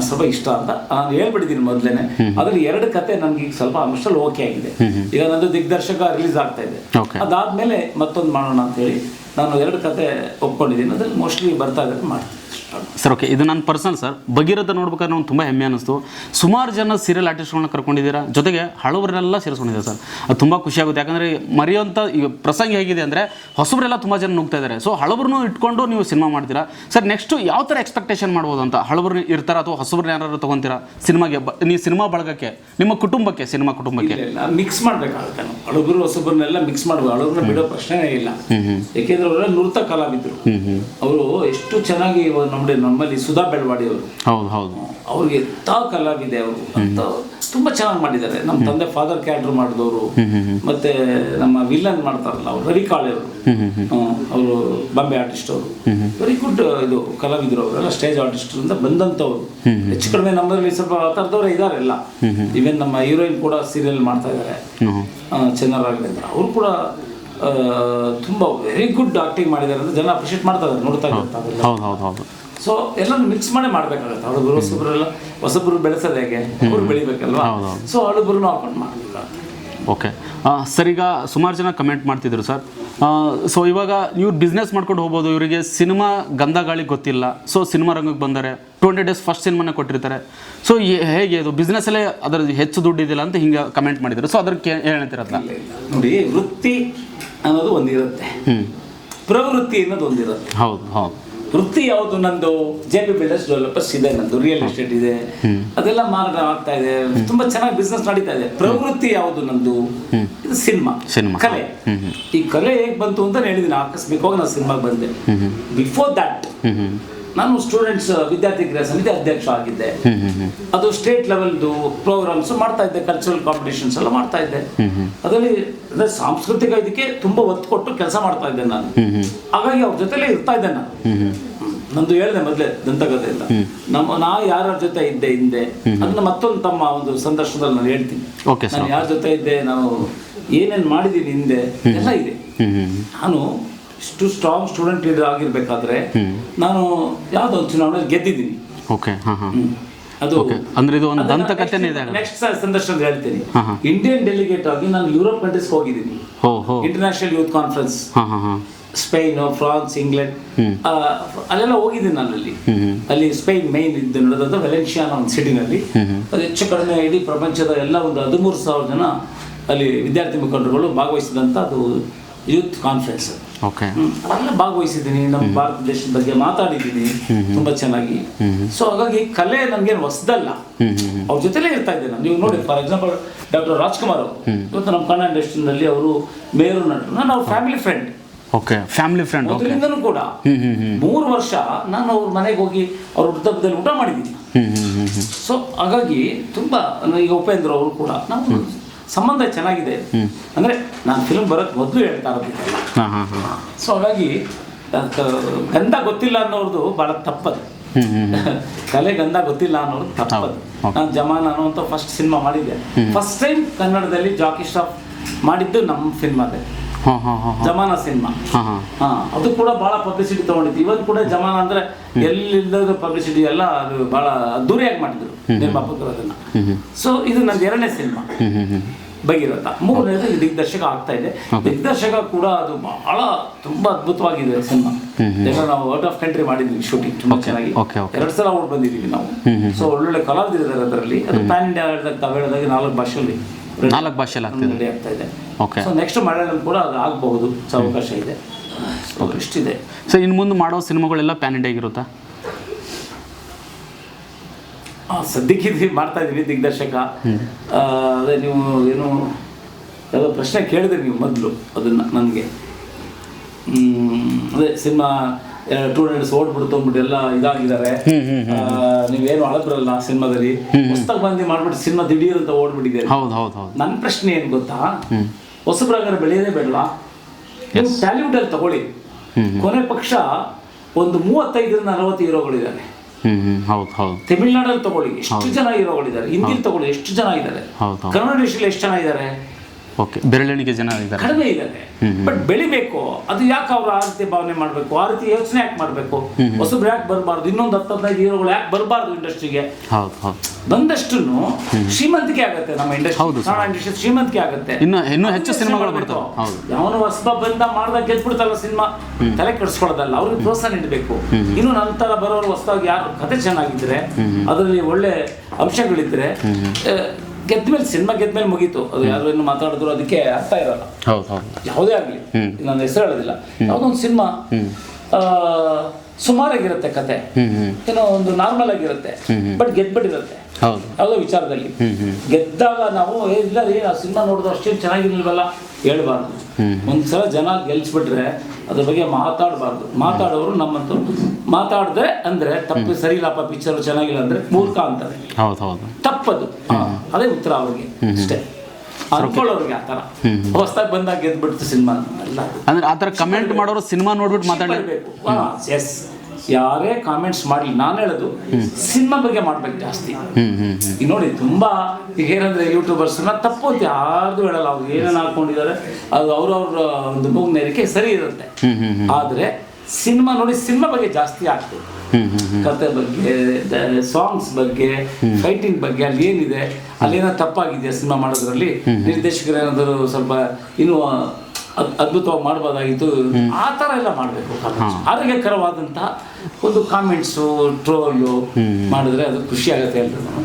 ಸ್ವಲ್ಪ ಇಷ್ಟ ಅಂತ ನಾನು ಹೇಳ್ಬಿಟ್ಟಿದ್ದೀನಿ ಮೊದಲೇನೆ. ಅದ್ರಲ್ಲಿ ಎರಡು ಕತೆ ನನ್ಗೆ ಈಗ ಸ್ವಲ್ಪ ಅಂಶಲ್ಲಿ ಓಕೆ ಆಗಿದೆ. ಈಗ ನಂದು ದಿಗ್ದರ್ಶಕ ರಿಲೀಸ್ ಆಗ್ತಾ ಇದೆ. ಅದಾದ್ಮೇಲೆ ಮತ್ತೊಂದು ಮಾಡೋಣ ಅಂತ ಹೇಳಿ ನಾನು ಎರಡು ಕತೆ ಒಪ್ಕೊಂಡಿದ್ದೀನಿ. ಅದ್ರಲ್ಲಿ ಮೋಸ್ಟ್ಲಿ ಬರ್ತಾ ಇದ್ದಾರೆ ಮಾಡ್ತೀನಿ. ಸರ್ ಓಕೆ ಇದು ನನ್ನ ಪರ್ಸನಲ್ ಸರ್ ಭಗೀರಥ ನೋಡ್ಬೇಕಾದ್ರೆ ನಂಗೆ ತುಂಬ ಹೆಮ್ಮೆ ಅನಿಸ್ತು ಸುಮಾರು ಜನ ಸೀರಿಯಲ್ ಆರ್ಟಿಸ್ಟ್ಗಳನ್ನ ಕರ್ಕೊಂಡಿದ್ದೀರಾ? ಜೊತೆಗೆ ಹಳವರೆಲ್ಲ ಸೇರಿಸ್ಕೊಂಡಿದ್ದಾರೆ ಸರ್ ಅದು ತುಂಬ ಖುಷಿ ಆಗುತ್ತೆ. ಯಾಕಂದರೆ ಮರೆಯುವಂಥ ಈಗ ಪ್ರಸಂಗ ಹೇಗಿದೆ ಅಂದರೆ ಹೊಸಬರೆಲ್ಲ ತುಂಬ ಜನ ನುಗ್ತಾ ಇದ್ದಾರೆ. ಸೊ ಹಳಬರನ್ನು ಇಟ್ಕೊಂಡು ನೀವು ಸಿನಿಮಾ ಮಾಡ್ತೀರಾ? ಸರ್ ನೆಕ್ಸ್ಟು ಯಾವ ಥರ ಎಕ್ಸ್ಪೆಕ್ಟೇಷನ್ ಮಾಡ್ಬೋದು ಅಂತ? ಹಳಬರು ಇರ್ತಾರ ಅಥವಾ ಹೊಸಬ್ರನ್ನ ಯಾರು ತೊಗೊತೀರಾ ಸಿನಿಮಾಗೆ ನೀವು ಸಿನಿಮಾ ಬಳಗಕ್ಕೆ? ನಿಮ್ಮ ಕುಟುಂಬಕ್ಕೆ ಸಿನಿಮಾ ಕುಟುಂಬಕ್ಕೆ? ಮಿಕ್ಸ್ ಮಾಡಬೇಕಾಗುತ್ತೆ. ನಾವು ಹಳಬರು ಹೊಸಬರನ್ನೆಲ್ಲ ಮಿಕ್ಸ್ ಮಾಡಬೇಕು ಹಳಬರನ್ನ ಬಿಡೋ ಪ್ರಶ್ನೆ ಇಲ್ಲ. ಯಾಕೆಂದ್ರೆ ಅವರೆಲ್ಲ ನೃತ್ಯ ಕಲಾವಿದರು. ಅವರು ಎಷ್ಟು ಚೆನ್ನಾಗಿ ಇವಾಗ ನಮ್ಮಲ್ಲಿ ನಮ್ಮಲ್ಲಿ ಸುಧಾ ಬೆಳವಾಡಿ ಅವರು. ಹೌದು ಹೌದು. ಅವ್ರಿಗೆ ತಾ ಕಲಾವಿದೆ ಅವರು. ಅಂತ ತುಂಬಾ ಚೆನ್ನಾಗಿ ಮಾಡಿದ್ದಾರೆ. ನಮ್ಮ ತಂದೆ ಫಾದರ್ ಕ್ಯಾಡ್ರ್ ಮಾಡಿದವರು. ಮತ್ತೆ ನಮ್ಮ ವಿಲನ್ ಮಾಡ್ತಾರಲ್ಲ ಅವರು ರವಿ ಕಾಳೆ ಅವರು. ಅವರು ಬಾಂಬೆ ಆರ್ಟಿಸ್ಟ್ ಅವರು. ವೆರಿ ಗುಡ್ ಇದು ಕಲಾವಿದರು ಅವರೆಲ್ಲ ಸ್ಟೇಜ್ ಆರ್ಟಿಸ್ಟ್ ಅಂತ ಬಂದಂತವ್ರು. ಹೆಚ್ಚು ಕಡಿಮೆ ನಮ್ಮಲ್ಲಿ ಸ್ವಲ್ಪ ಆ ಥರದವ್ರೆ ಇದ್ದಾರೆ ಎಲ್ಲ ಈವನ್ ನಮ್ಮ ಹೀರೋಯಿನ್ ಕೂಡ ಸೀರಿಯಲ್ ಮಾಡ್ತಾ ಇದ್ದಾರೆ ಚೆನ್ನಾಗಿ ಅವ್ರು ಕೂಡ ತುಂಬಾ ವೆರಿ ಗುಡ್ ಆಕ್ಟಿಂಗ್ ಮಾಡಿದ್ದಾರೆ ಅಂತ ಜನ ಅಪ್ರಿಷಿಯೇಟ್ ಮಾಡ್ತಾ ಇದ್ದಾರೆ ನೋಡ್ತಾ ಇದ್ದಾರೆ ಹೌದು. ಸೊ ಎಲ್ಲರೂ ಮಿಕ್ಸ್ ಮಾಡೇ ಮಾಡ್ಬೇಕಾಗತ್ತೆ. ಹಳಬರು ಹೊಸಬ್ರೆಲ್ಲ ಹೊಸಬ್ರು ಬೆಳೆಸೋದು ಹೇಗೆ? ಅವ್ರು ಬೆಳಿಬೇಕಲ್ವಾ. ಸೊ ಹಳಬರು ಹಾಕೊಂಡು ಮಾಡಲಿಲ್ಲ. ಓಕೆ. ಸರ್ ಈಗ ಸುಮಾರು ಜನ ಕಮೆಂಟ್ ಮಾಡ್ತಿದ್ರು ಸರ್. ಸೊ ಇವಾಗ ಇವ್ರು ಬಿಸ್ನೆಸ್ ಮಾಡ್ಕೊಂಡು ಹೋಗ್ಬೋದು. ಇವರಿಗೆ ಸಿನಿಮಾ ಗಂಧ ಗಾಳಿ ಗೊತ್ತಿಲ್ಲ. ಸೊ ಸಿನಿಮಾ ರಂಗಕ್ಕೆ ಬಂದರೆ ಟು ಹಂಡ್ರೆಡ್ ಡೇಸ್ ಫಸ್ಟ್ ಸಿನಿಮಾನ ಕೊಟ್ಟಿರ್ತಾರೆ. ಸೊ ಹೇಗೆ ಅದು ಬಿಸ್ನೆಸ್ಸಲ್ಲೇ ಅದರ ಹೆಚ್ಚು ದುಡ್ಡು ಇದಿಲ್ಲ ಅಂತ ಹಿಂಗೆ ಕಮೆಂಟ್ ಮಾಡಿದರು. ಸೊ ಅದಕ್ಕೆ ಹೇಳ್ತಿರತ್ತ ನೋಡಿ ವೃತ್ತಿ ಅನ್ನೋದು ಒಂದಿರುತ್ತೆ. ಪ್ರವೃತ್ತಿ ಅನ್ನೋದು ಒಂದಿರುತ್ತೆ. ಹೌದು ಹೌದು. ವೃತ್ತಿ ಯಾವುದು ನಂದು? ಜೆ ಪಿ ಬಿಲ್ಡರ್ಸ್ ಡೆವಲಪರ್ಸ್ ಇದೆ ನಂದು ರಿಯಲ್ ಎಸ್ಟೇಟ್ ಇದೆ. ಅದೆಲ್ಲ ಮಾರಾಟ ಆಗ್ತಾ ಇದೆ. ತುಂಬಾ ಚೆನ್ನಾಗಿ ಬಿಸ್ನೆಸ್ ನಡೀತಾ ಇದೆ. ಪ್ರವೃತ್ತಿ ಯಾವುದು ನಂದು? ಇದು ಸಿನಿಮಾ. ಸಿನಿಮಾ. ಕಲೆ. ಈ ಕಲೆ ಹೇಗೆ ಬಂತು ಅಂತ ಹೇಳಿದೀನಿ. ಆಕಸ್ಮಿಕವಾಗಿ ನಾನು ಸಿನಿಮಾಗೆ ಬಂದೆ. ಬಿಫೋರ್ ದಟ್ ನಾನು ಸ್ಟೂಡೆಂಟ್ಸ್ ವಿದ್ಯಾರ್ಥಿ ಕ್ರಿಯಾ ಸಮಿತಿ ಅಧ್ಯಕ್ಷ ಆಗಿದ್ದೆ. ಅದು ಸ್ಟೇಟ್ ಲೆವೆಲ್ದು ಪ್ರೋಗ್ರಾಮ್ಸ್ ಮಾಡ್ತಾ ಇದ್ದೆ ಕಲ್ಚರಲ್ ಕಾಂಪಿಟೇಷನ್ಸ್ ಎಲ್ಲ ಮಾಡ್ತಾ ಇದ್ದೆ. ಅದರಲ್ಲಿ ಅಂದ್ರೆ ಸಾಂಸ್ಕೃತಿಕ ಇದಕ್ಕೆ ತುಂಬಾ ಒತ್ತು ಕೊಟ್ಟು ಕೆಲಸ ಮಾಡ್ತಾ ಇದ್ದೆ ನಾನು. ಹಾಗಾಗಿ ಅವ್ರ ಜೊತೆಲೇ ಇರ್ತಾ ಇದ್ದೆ ನಾನು. ನಂದು ಹೇಳಿದೆ ಮೊದಲೇ ದಂತಕಥೆಯಿಂದ. ನಮ್ಮ ನಾ ಯಾರ ಜೊತೆ ಇದ್ದೆ ಹಿಂದೆ ಅದನ್ನ ಮತ್ತೊಂದು ತಮ್ಮ ಒಂದು ಸಂದರ್ಶನದಲ್ಲಿ ನಾನು ಹೇಳ್ತೀನಿ. ನಾನು ಯಾರ ಜೊತೆ ಇದ್ದೆ ನಾನು ಏನೇನು ಮಾಡಿದ್ದೀನಿ ಹಿಂದೆ ಎಲ್ಲ ಇದೆ. ನಾನು ಇಷ್ಟು ಸ್ಟ್ರಾಂಗ್ ಸ್ಟೂಡೆಂಟ್ ಲೀಡರ್ ಆಗಿರ್ಬೇಕಾದ್ರೆ ನಾನು ಯಾವುದೋ ಚುನಾವಣೆ ಚುನಾವಣೆಯಲ್ಲಿ ಗೆದ್ದಿದ್ದೀನಿ. ಓಕೆ ಹಾಂ ಹಾಂ. ಅದು ಅಂದ್ರೆ ಇದು ಒಂದು ದಂತಕಥೆನೇ ಇದೆ ನೆಕ್ಸ್ಟ್ ಸಂದರ್ಶನ ಹೇಳ್ತೀನಿ. ಇಂಡಿಯನ್ ಡೆಲಿಗೇಟ್ ಆಗಿ ನಾನು ಯುರೋಪ್ ಕಂಟ್ರೀಸ್ ಹೋಗಿದ್ದೀನಿ. International youth conference Spain France England ಅಲ್ಲೆಲ್ಲ ಹೋಗಿದ್ದೀನಿ ನಾನು ಅಲ್ಲಿ ಅಲ್ಲಿ ಸ್ಪೈನ್ ಮೈನ್ ಇದ್ದು ನಡೆದಂತ ವೆಲೆನ್ಸಿಯಾ ಅನ್ನೋ ಒಂದು ಸಿಟಿನಲ್ಲಿ ಅದು ಹೆಚ್ಚು ಕಡಿಮೆ ಇಡೀ ಪ್ರಪಂಚದ ಎಲ್ಲ ಒಂದು ಹದಿಮೂರು ಸಾವಿರ ಜನ ಅಲ್ಲಿ ವಿದ್ಯಾರ್ಥಿ ಮುಖಂಡರುಗಳು ಭಾಗವಹಿಸಿದಂಥ ಅದು ಯೂತ್ ಕಾನ್ಫರೆನ್ಸ್ ಓಕೆ ಹ್ಮ್. ಅವೆಲ್ಲ ಭಾಗವಹಿಸಿದ್ದೀನಿ ನಮ್ಮ ಭಾರತ ದೇಶದ ಬಗ್ಗೆ ಮಾತಾಡಿದ್ದೀನಿ. ತುಂಬಾ ಚೆನ್ನಾಗಿ. ಸೊ ಹಾಗಾಗಿ ಕಲೆ ನನ್ಗೆ ಹೊಸದಲ್ಲ. ಅವ್ರ ಜೊತೆಲೇ ಇರ್ತಾ ಇದ್ದೆ ನಾನು ನೀವು ನೋಡಿ ಫಾರ್ ಎಕ್ಸಾಂಪಲ್ ಡಾಕ್ಟರ್ ರಾಜ್ಕುಮಾರ್ ಅವರು. ಇವತ್ತು ನಮ್ಮ ಕನ್ನಡ ಇಂಡಸ್ಟ್ರಿನಲ್ಲಿ ಅವರು ಮೇರು ನಟರು. ನಾನು ಅವ್ರ family friend okay family friend ಮೊದಲಿಂದನೂ ಕೂಡ ಮೂರು ವರ್ಷ ನಾನು ಅವ್ರ ಮನೆಗೆ ಹೋಗಿ ಅವ್ರ ವೃದ್ಧದಲ್ಲಿ ಊಟ ಮಾಡಿದ್ದೀನಿ. ಸೊ ಹಾಗಾಗಿ ತುಂಬಾ ಈಗ ಉಪೇಂದ್ರ ಅವರು ಕೂಡ ನಾವು ಸಂಬಂಧ ಚೆನ್ನಾಗಿದೆ. ಅಂದ್ರೆ ನಾನು ಫಿಲ್ಮ್ ಬರೋಕ್ ಮೊದಲು ಹೇಳ್ತಾ ಇರೋದಿಲ್ಲ ಸೊ ಹಾಗಾಗಿ ಗಂಧ ಗೊತ್ತಿಲ್ಲ ಅನ್ನೋರ್ದು ಬಹಳ ತಪ್ಪದು. ಕಲೆ ಗಂಧ ಗೊತ್ತಿಲ್ಲ ಅನ್ನೋದು ತಪ್ಪದು. ನಾನು ಜಮಾನ್ ಅನ್ನುವಂಥ ಫಸ್ಟ್ ಸಿನಿಮಾ ಮಾಡಿದ್ದೆ. ಫಸ್ಟ್ ಟೈಮ್ ಕನ್ನಡದಲ್ಲಿ ಜಾಕಿ ಸ್ಟಾಫ್ ಮಾಡಿದ್ದು ನಮ್ಮ ಸಿನಿಮಾದೆ ಜಮಾನ ಸಿನಿಮಾ ಅದು ಕೂಡ ಬಹಳ ಪಬ್ಲಿಸಿಟಿ ತಗೊಂಡಿತ್ತು ಇವತ್ತು ಕೂಡ ಜಮಾನ ಅಂದ್ರೆ ಎಲ್ಲಿಲ್ಲದ ಪಬ್ಲಿಸಿಟಿ ಎಲ್ಲ ಅದು ಬಹಳ ಅದ್ದೂರಿಯಾಗಿ ಮಾಡಿದ್ರು. ನಿರ್ಮಾಪಕರು ಅದನ್ನ. ಸೊ ಇದು ನಂದು ಎರಡನೇ ಸಿನಿಮಾ ಭಗೀರಥ ಮೂರನೇದು ದಿಗ್ದರ್ಶಕ ಆಗ್ತಾ ಇದೆ. ದಿಗ್ದರ್ಶಕ ಕೂಡ ಅದು ಬಹಳ ತುಂಬಾ ಅದ್ಭುತವಾಗಿದೆ ಸಿನಿಮಾ. ಯಾಕಂದ್ರೆ ನಾವು ಔಟ್ ಆಫ್ ಕಂಟ್ರಿ ಮಾಡಿದ್ವಿ ಶೂಟಿಂಗ್ ತುಂಬಾ ಚೆನ್ನಾಗಿ. ಎರಡು ಸಲ ಔಟ್ ಬಂದಿದ್ದೀವಿ ನಾವು. ಸೊ ಒಳ್ಳೊಳ್ಳೆ ಕಲಾವಿದರಿದ್ದಾರೆ ಅದರಲ್ಲಿ. ಅದು ಪ್ಯಾನ್ ಇಂಡಿಯಾ ಹೇಳಿದಾಗ ತಾವು ಹೇಳಿದಾಗ ನಾಲ್ಕು ಭಾಷೆಯಲ್ಲಿ. ನಾಲ್ಕು ರೆಡಿ ಆಗ್ತಾ ಇದೆ. ಓಕೆ ಸೊ ನೆಕ್ಸ್ಟ್ ಮಲಯಾಳಂ ಕೂಡ ಅದು ಆಗಬಹುದು. ಅವಕಾಶ ಇದೆ. ಇಷ್ಟಿದೆ. ಸೊ ಇನ್ನು ಮುಂದೆ ಮಾಡೋ ಸಿನಿಮಾಗಳೆಲ್ಲ ಪ್ಯಾನ್ ಇಂಡಿಯಾಗ ಇರುತ್ತಾ ಆ, ಸದ್ಯಕ್ಕೆ ಇದು ಮಾಡ್ತಾ ಇದೀವಿ ದಿಗ್ದರ್ಶಕ? ಅದೇ ನೀವು ಏನು ಯಾವುದೋ ಪ್ರಶ್ನೆ ಕೇಳಿದ್ರಿ ನೀವು ಮೊದಲು ಅದನ್ನ ನನಗೆ. ಅದೇ ಸಿನಿಮಾ ಟೂ ಡೇಸ್ ಓಡ್ಬಿಡ್ತು ಅಂದ್ಬಿಟ್ಟು ಎಲ್ಲ ಇದಾಗಿದ್ದಾರೆ. ನೀವೇನು ಅಳಬ್ರಲ್ಲ ಸಿನಿಮಾದಲ್ಲಿ? ಪುಸ್ತಕ ಬಂದು ಮಾಡ್ಬಿಟ್ಟು ಸಿನಿಮಾ ದಿಢೀರ್ ಅಂತ ಓಡ್ಬಿಟ್ಟಿದೆ ಹೌದು ಹೌದು ಹೌದು. ನನ್ನ ಪ್ರಶ್ನೆ ಏನು ಗೊತ್ತಾ? ಹೊಸಬ್ರಾಗರ ಬೆಳೆಯೋದೇ ಬೇಡವಾ? ಟ್ಯಾಲಿವುಡ್ ಅಲ್ಲಿ ತಗೊಳ್ಳಿ. ಕೊನೆ ಪಕ್ಷ ಒಂದು ಮೂವತ್ತೈದರಿಂದ ನಲವತ್ತು ಹೀರೋಗಳಿದ್ದಾರೆ. ಹೌದು ಹೌದು. ತಮಿಳ್ನಾಡಲ್ಲಿ ತಗೊಳ್ಳಿ. ಎಷ್ಟು ಜನ ಹೀರೋಗಳಿದ್ದಾರೆ? ಹಿಂದಿಲಿ ತಗೊಳ್ಳಿ. ಎಷ್ಟು ಜನ ಇದ್ದಾರೆ. ಕನ್ನಡ ದೇಶದಲ್ಲಿ ಎಷ್ಟು ಜನ ಇದ್ದಾರೆ? ಓಕೆ ಬೆರಳೆಣಿಕೆ ಜನ ಇದ್ದಾರೆ. ಕಡಿಮೆ ಇದ್ದಾರೆ. ಬಟ್ ಬೆಳಿಬೇಕು. ಅದು ಯಾಕೆ ಅವ್ರು ಆ ರೀತಿ ಭಾವನೆ ಮಾಡಬೇಕು? ಆ ರೀತಿ ಯೋಚನೆ ಯಾಕೆ ಮಾಡಬೇಕು? ಹೊಸಬ್ರು ಯಾಕೆ ಬರಬಾರ್ದು? ಇನ್ನೊಂದು ಹತ್ತು ಹದಿನೈದು ಹೀರೋಗಳು ಯಾಕೆ ಬರಬಾರ್ದು ಇಂಡಸ್ಟ್ರಿಗೆ ಬಂದಷ್ಟು ಶ್ರೀಮಂತಿಕೆ ಆಗುತ್ತೆ ನಮ್ಮ ಇಂಡಸ್ಟ್ರಿ ಸರ್. ಕನ್ನಡ ಇಂಡಸ್ಟ್ರಿ ಶ್ರೀಮಂತಿಕೆ ಆಗುತ್ತೆ. ಇನ್ನು ಇನ್ನೂ ಹೆಚ್ಚು ಸಿನಿಮಾಗಳು ಬರ್ತಾವೆ ಬರ್ತವೆ. ಮಾಡ್ಬೇಕು. ಹೌದು. ಯಾವನು ಹೊಸಬ ಬಂದ ಮಾಡ್ದಾಗ ಗೆದ್ಬಿಡ್ತಲ್ಲ ಸಿನಿಮಾ. ತಲೆ ಕೆಡಿಸ್ಕೊಳ್ಳೋದಲ್ಲ. ಅವ್ರಿಗೆ ಪ್ರೋತ್ಸಾಹ ನೀಡಬೇಕು. ಇನ್ನು ನಂತರ ಬರೋರು ಹೊಸದಾಗಿ ಯಾರು ಕತೆ ಚೆನ್ನಾಗಿದ್ರೆ ಅದರಲ್ಲಿ ಒಳ್ಳೆ ಅಂಶಗಳಿದ್ರೆ ಗೆದ್ಮೇಲೆ ಸಿನಿಮಾ ಗೆದ್ಮೇಲೆ ಮುಗೀತು. ಅದು ಯಾರು ಏನು ಮಾತಾಡಿದ್ರು ಅದಕ್ಕೆ ಅರ್ಥ ಇರಲ್ಲ. ಹೌದು ಹೌದು. ಯಾವುದೇ ಆಗಲಿ. ನನ್ನ ಹೆಸರು ಹೇಳೋದಿಲ್ಲ. ಯಾವುದೊಂದು ಸಿನಿಮಾ. ಸುಮಾರಾಗಿರುತ್ತೆ ಕತೆ. ಏನೋ ಒಂದು ನಾರ್ಮಲ್ ಆಗಿರುತ್ತೆ. ಬಟ್ ಗೆದ್ಬಿಟ್ಟಿರುತ್ತೆ. ಯಾವುದೋ ವಿಚಾರದಲ್ಲಿ. ಗೆದ್ದಾಗ ನಾವು ಇಲ್ಲ ರೀ ಆ ಸಿನಿಮಾ ನೋಡಿದ್ರೆ ಅಷ್ಟೇನು ಚೆನ್ನಾಗಿರ್ಲಿಲ್ವಲ್ಲ? ಹೇಳ್ಬಾರ್ದು. ಒಂದ್ಸಲ ಜನ ಗೆಲ್ಸ್ಬಿಟ್ರೆ ಅದ್ರ ಬಗ್ಗೆ ಮಾತಾಡಬಾರ್ದು. ಮಾತಾಡೋರು ನಮ್ಮಂತೂ ಮಾತಾಡದೆ ಅಂದ್ರೆ ತಪ್ಪು ಸರಿ ಇಲ್ಲಪ್ಪ ಪಿಕ್ಚರ್ ಚೆನ್ನಾಗಿಲ್ಲ ಅಂದ್ರೆ ಮೂರ್ಖ ಅಂತಾರೆ. ತಪ್ಪದು. ಅದೇ ಉತ್ತರ ಅವ್ರಿಗೆ. ಅಷ್ಟೇ. ಅನ್ಕೊಳ್ಳೋರಿಗೆ ಆ ಥರ. ಹೊಸದಾಗಿ ಬಂದಾಗ ಗೆದ್ಬಿಡ್ತು ಸಿನಿಮಾ ಅಂದ್ರೆ ಆ ಥರ ಕಮೆಂಟ್ ಮಾಡೋರು ಸಿನಿಮಾ ನೋಡ್ಬಿಟ್ಟು ಮಾತಾಡಬೇಕು ಎಸ್ ಯಾರೇ ಕಾಮೆಂಟ್ಸ್ ಮಾಡಿ ನಾನು ಹೇಳೋದು ಸಿನಿಮಾ ಬಗ್ಗೆ ಮಾಡ್ಬೇಕು ಜಾಸ್ತಿ. ಈಗ ನೋಡಿ ತುಂಬಾ ಈಗ ಏನಂದ್ರೆ ಯೂಟ್ಯೂಬರ್ಸ್ ತಪ್ಪು ಅಂತ ಯಾರ್ದು ಹೇಳಲ್ಲ. ಅವ್ರು ಏನೇನು ಹಾಕೊಂಡಿದ್ದಾರೆ ಅದು ಅವ್ರವ್ರ ಒಂದು ಮೂಗ್ನೇರಿಕೆ ಸರಿ ಇರುತ್ತೆ. ಆದ್ರೆ ಸಿನಿಮಾ ನೋಡಿ ಸಿನಿಮಾ ಬಗ್ಗೆ ಜಾಸ್ತಿ ಆಗ್ತದೆ. ಕತೆ ಬಗ್ಗೆ ಸಾಂಗ್ಸ್ ಬಗ್ಗೆ ಫೈಟಿಂಗ್ ಬಗ್ಗೆ ಅಲ್ಲಿ ಏನಿದೆ ಅಲ್ಲಿ ಏನೋ ತಪ್ಪಾಗಿದೆಯಾ ಸಿನಿಮಾ ಮಾಡೋದ್ರಲ್ಲಿ. ನಿರ್ದೇಶಕರು ಏನಾದರೂ ಸ್ವಲ್ಪ ಇನ್ನೂ ಅದ್ಭುತವಾಗಿ ಮಾಡಬಹುದಾಗಿತ್ತು ಆ ಥರ ಎಲ್ಲ ಮಾಡಬೇಕು ಆರೋಗ್ಯಕರವಾದಂತಹ ಒಂದು ಕಾಮೆಂಟ್ಸು ಟ್ರೋಲು ಮಾಡಿದ್ರೆ ಅದು ಖುಷಿ ಆಗುತ್ತೆ ಎಲ್ರಿಗೂ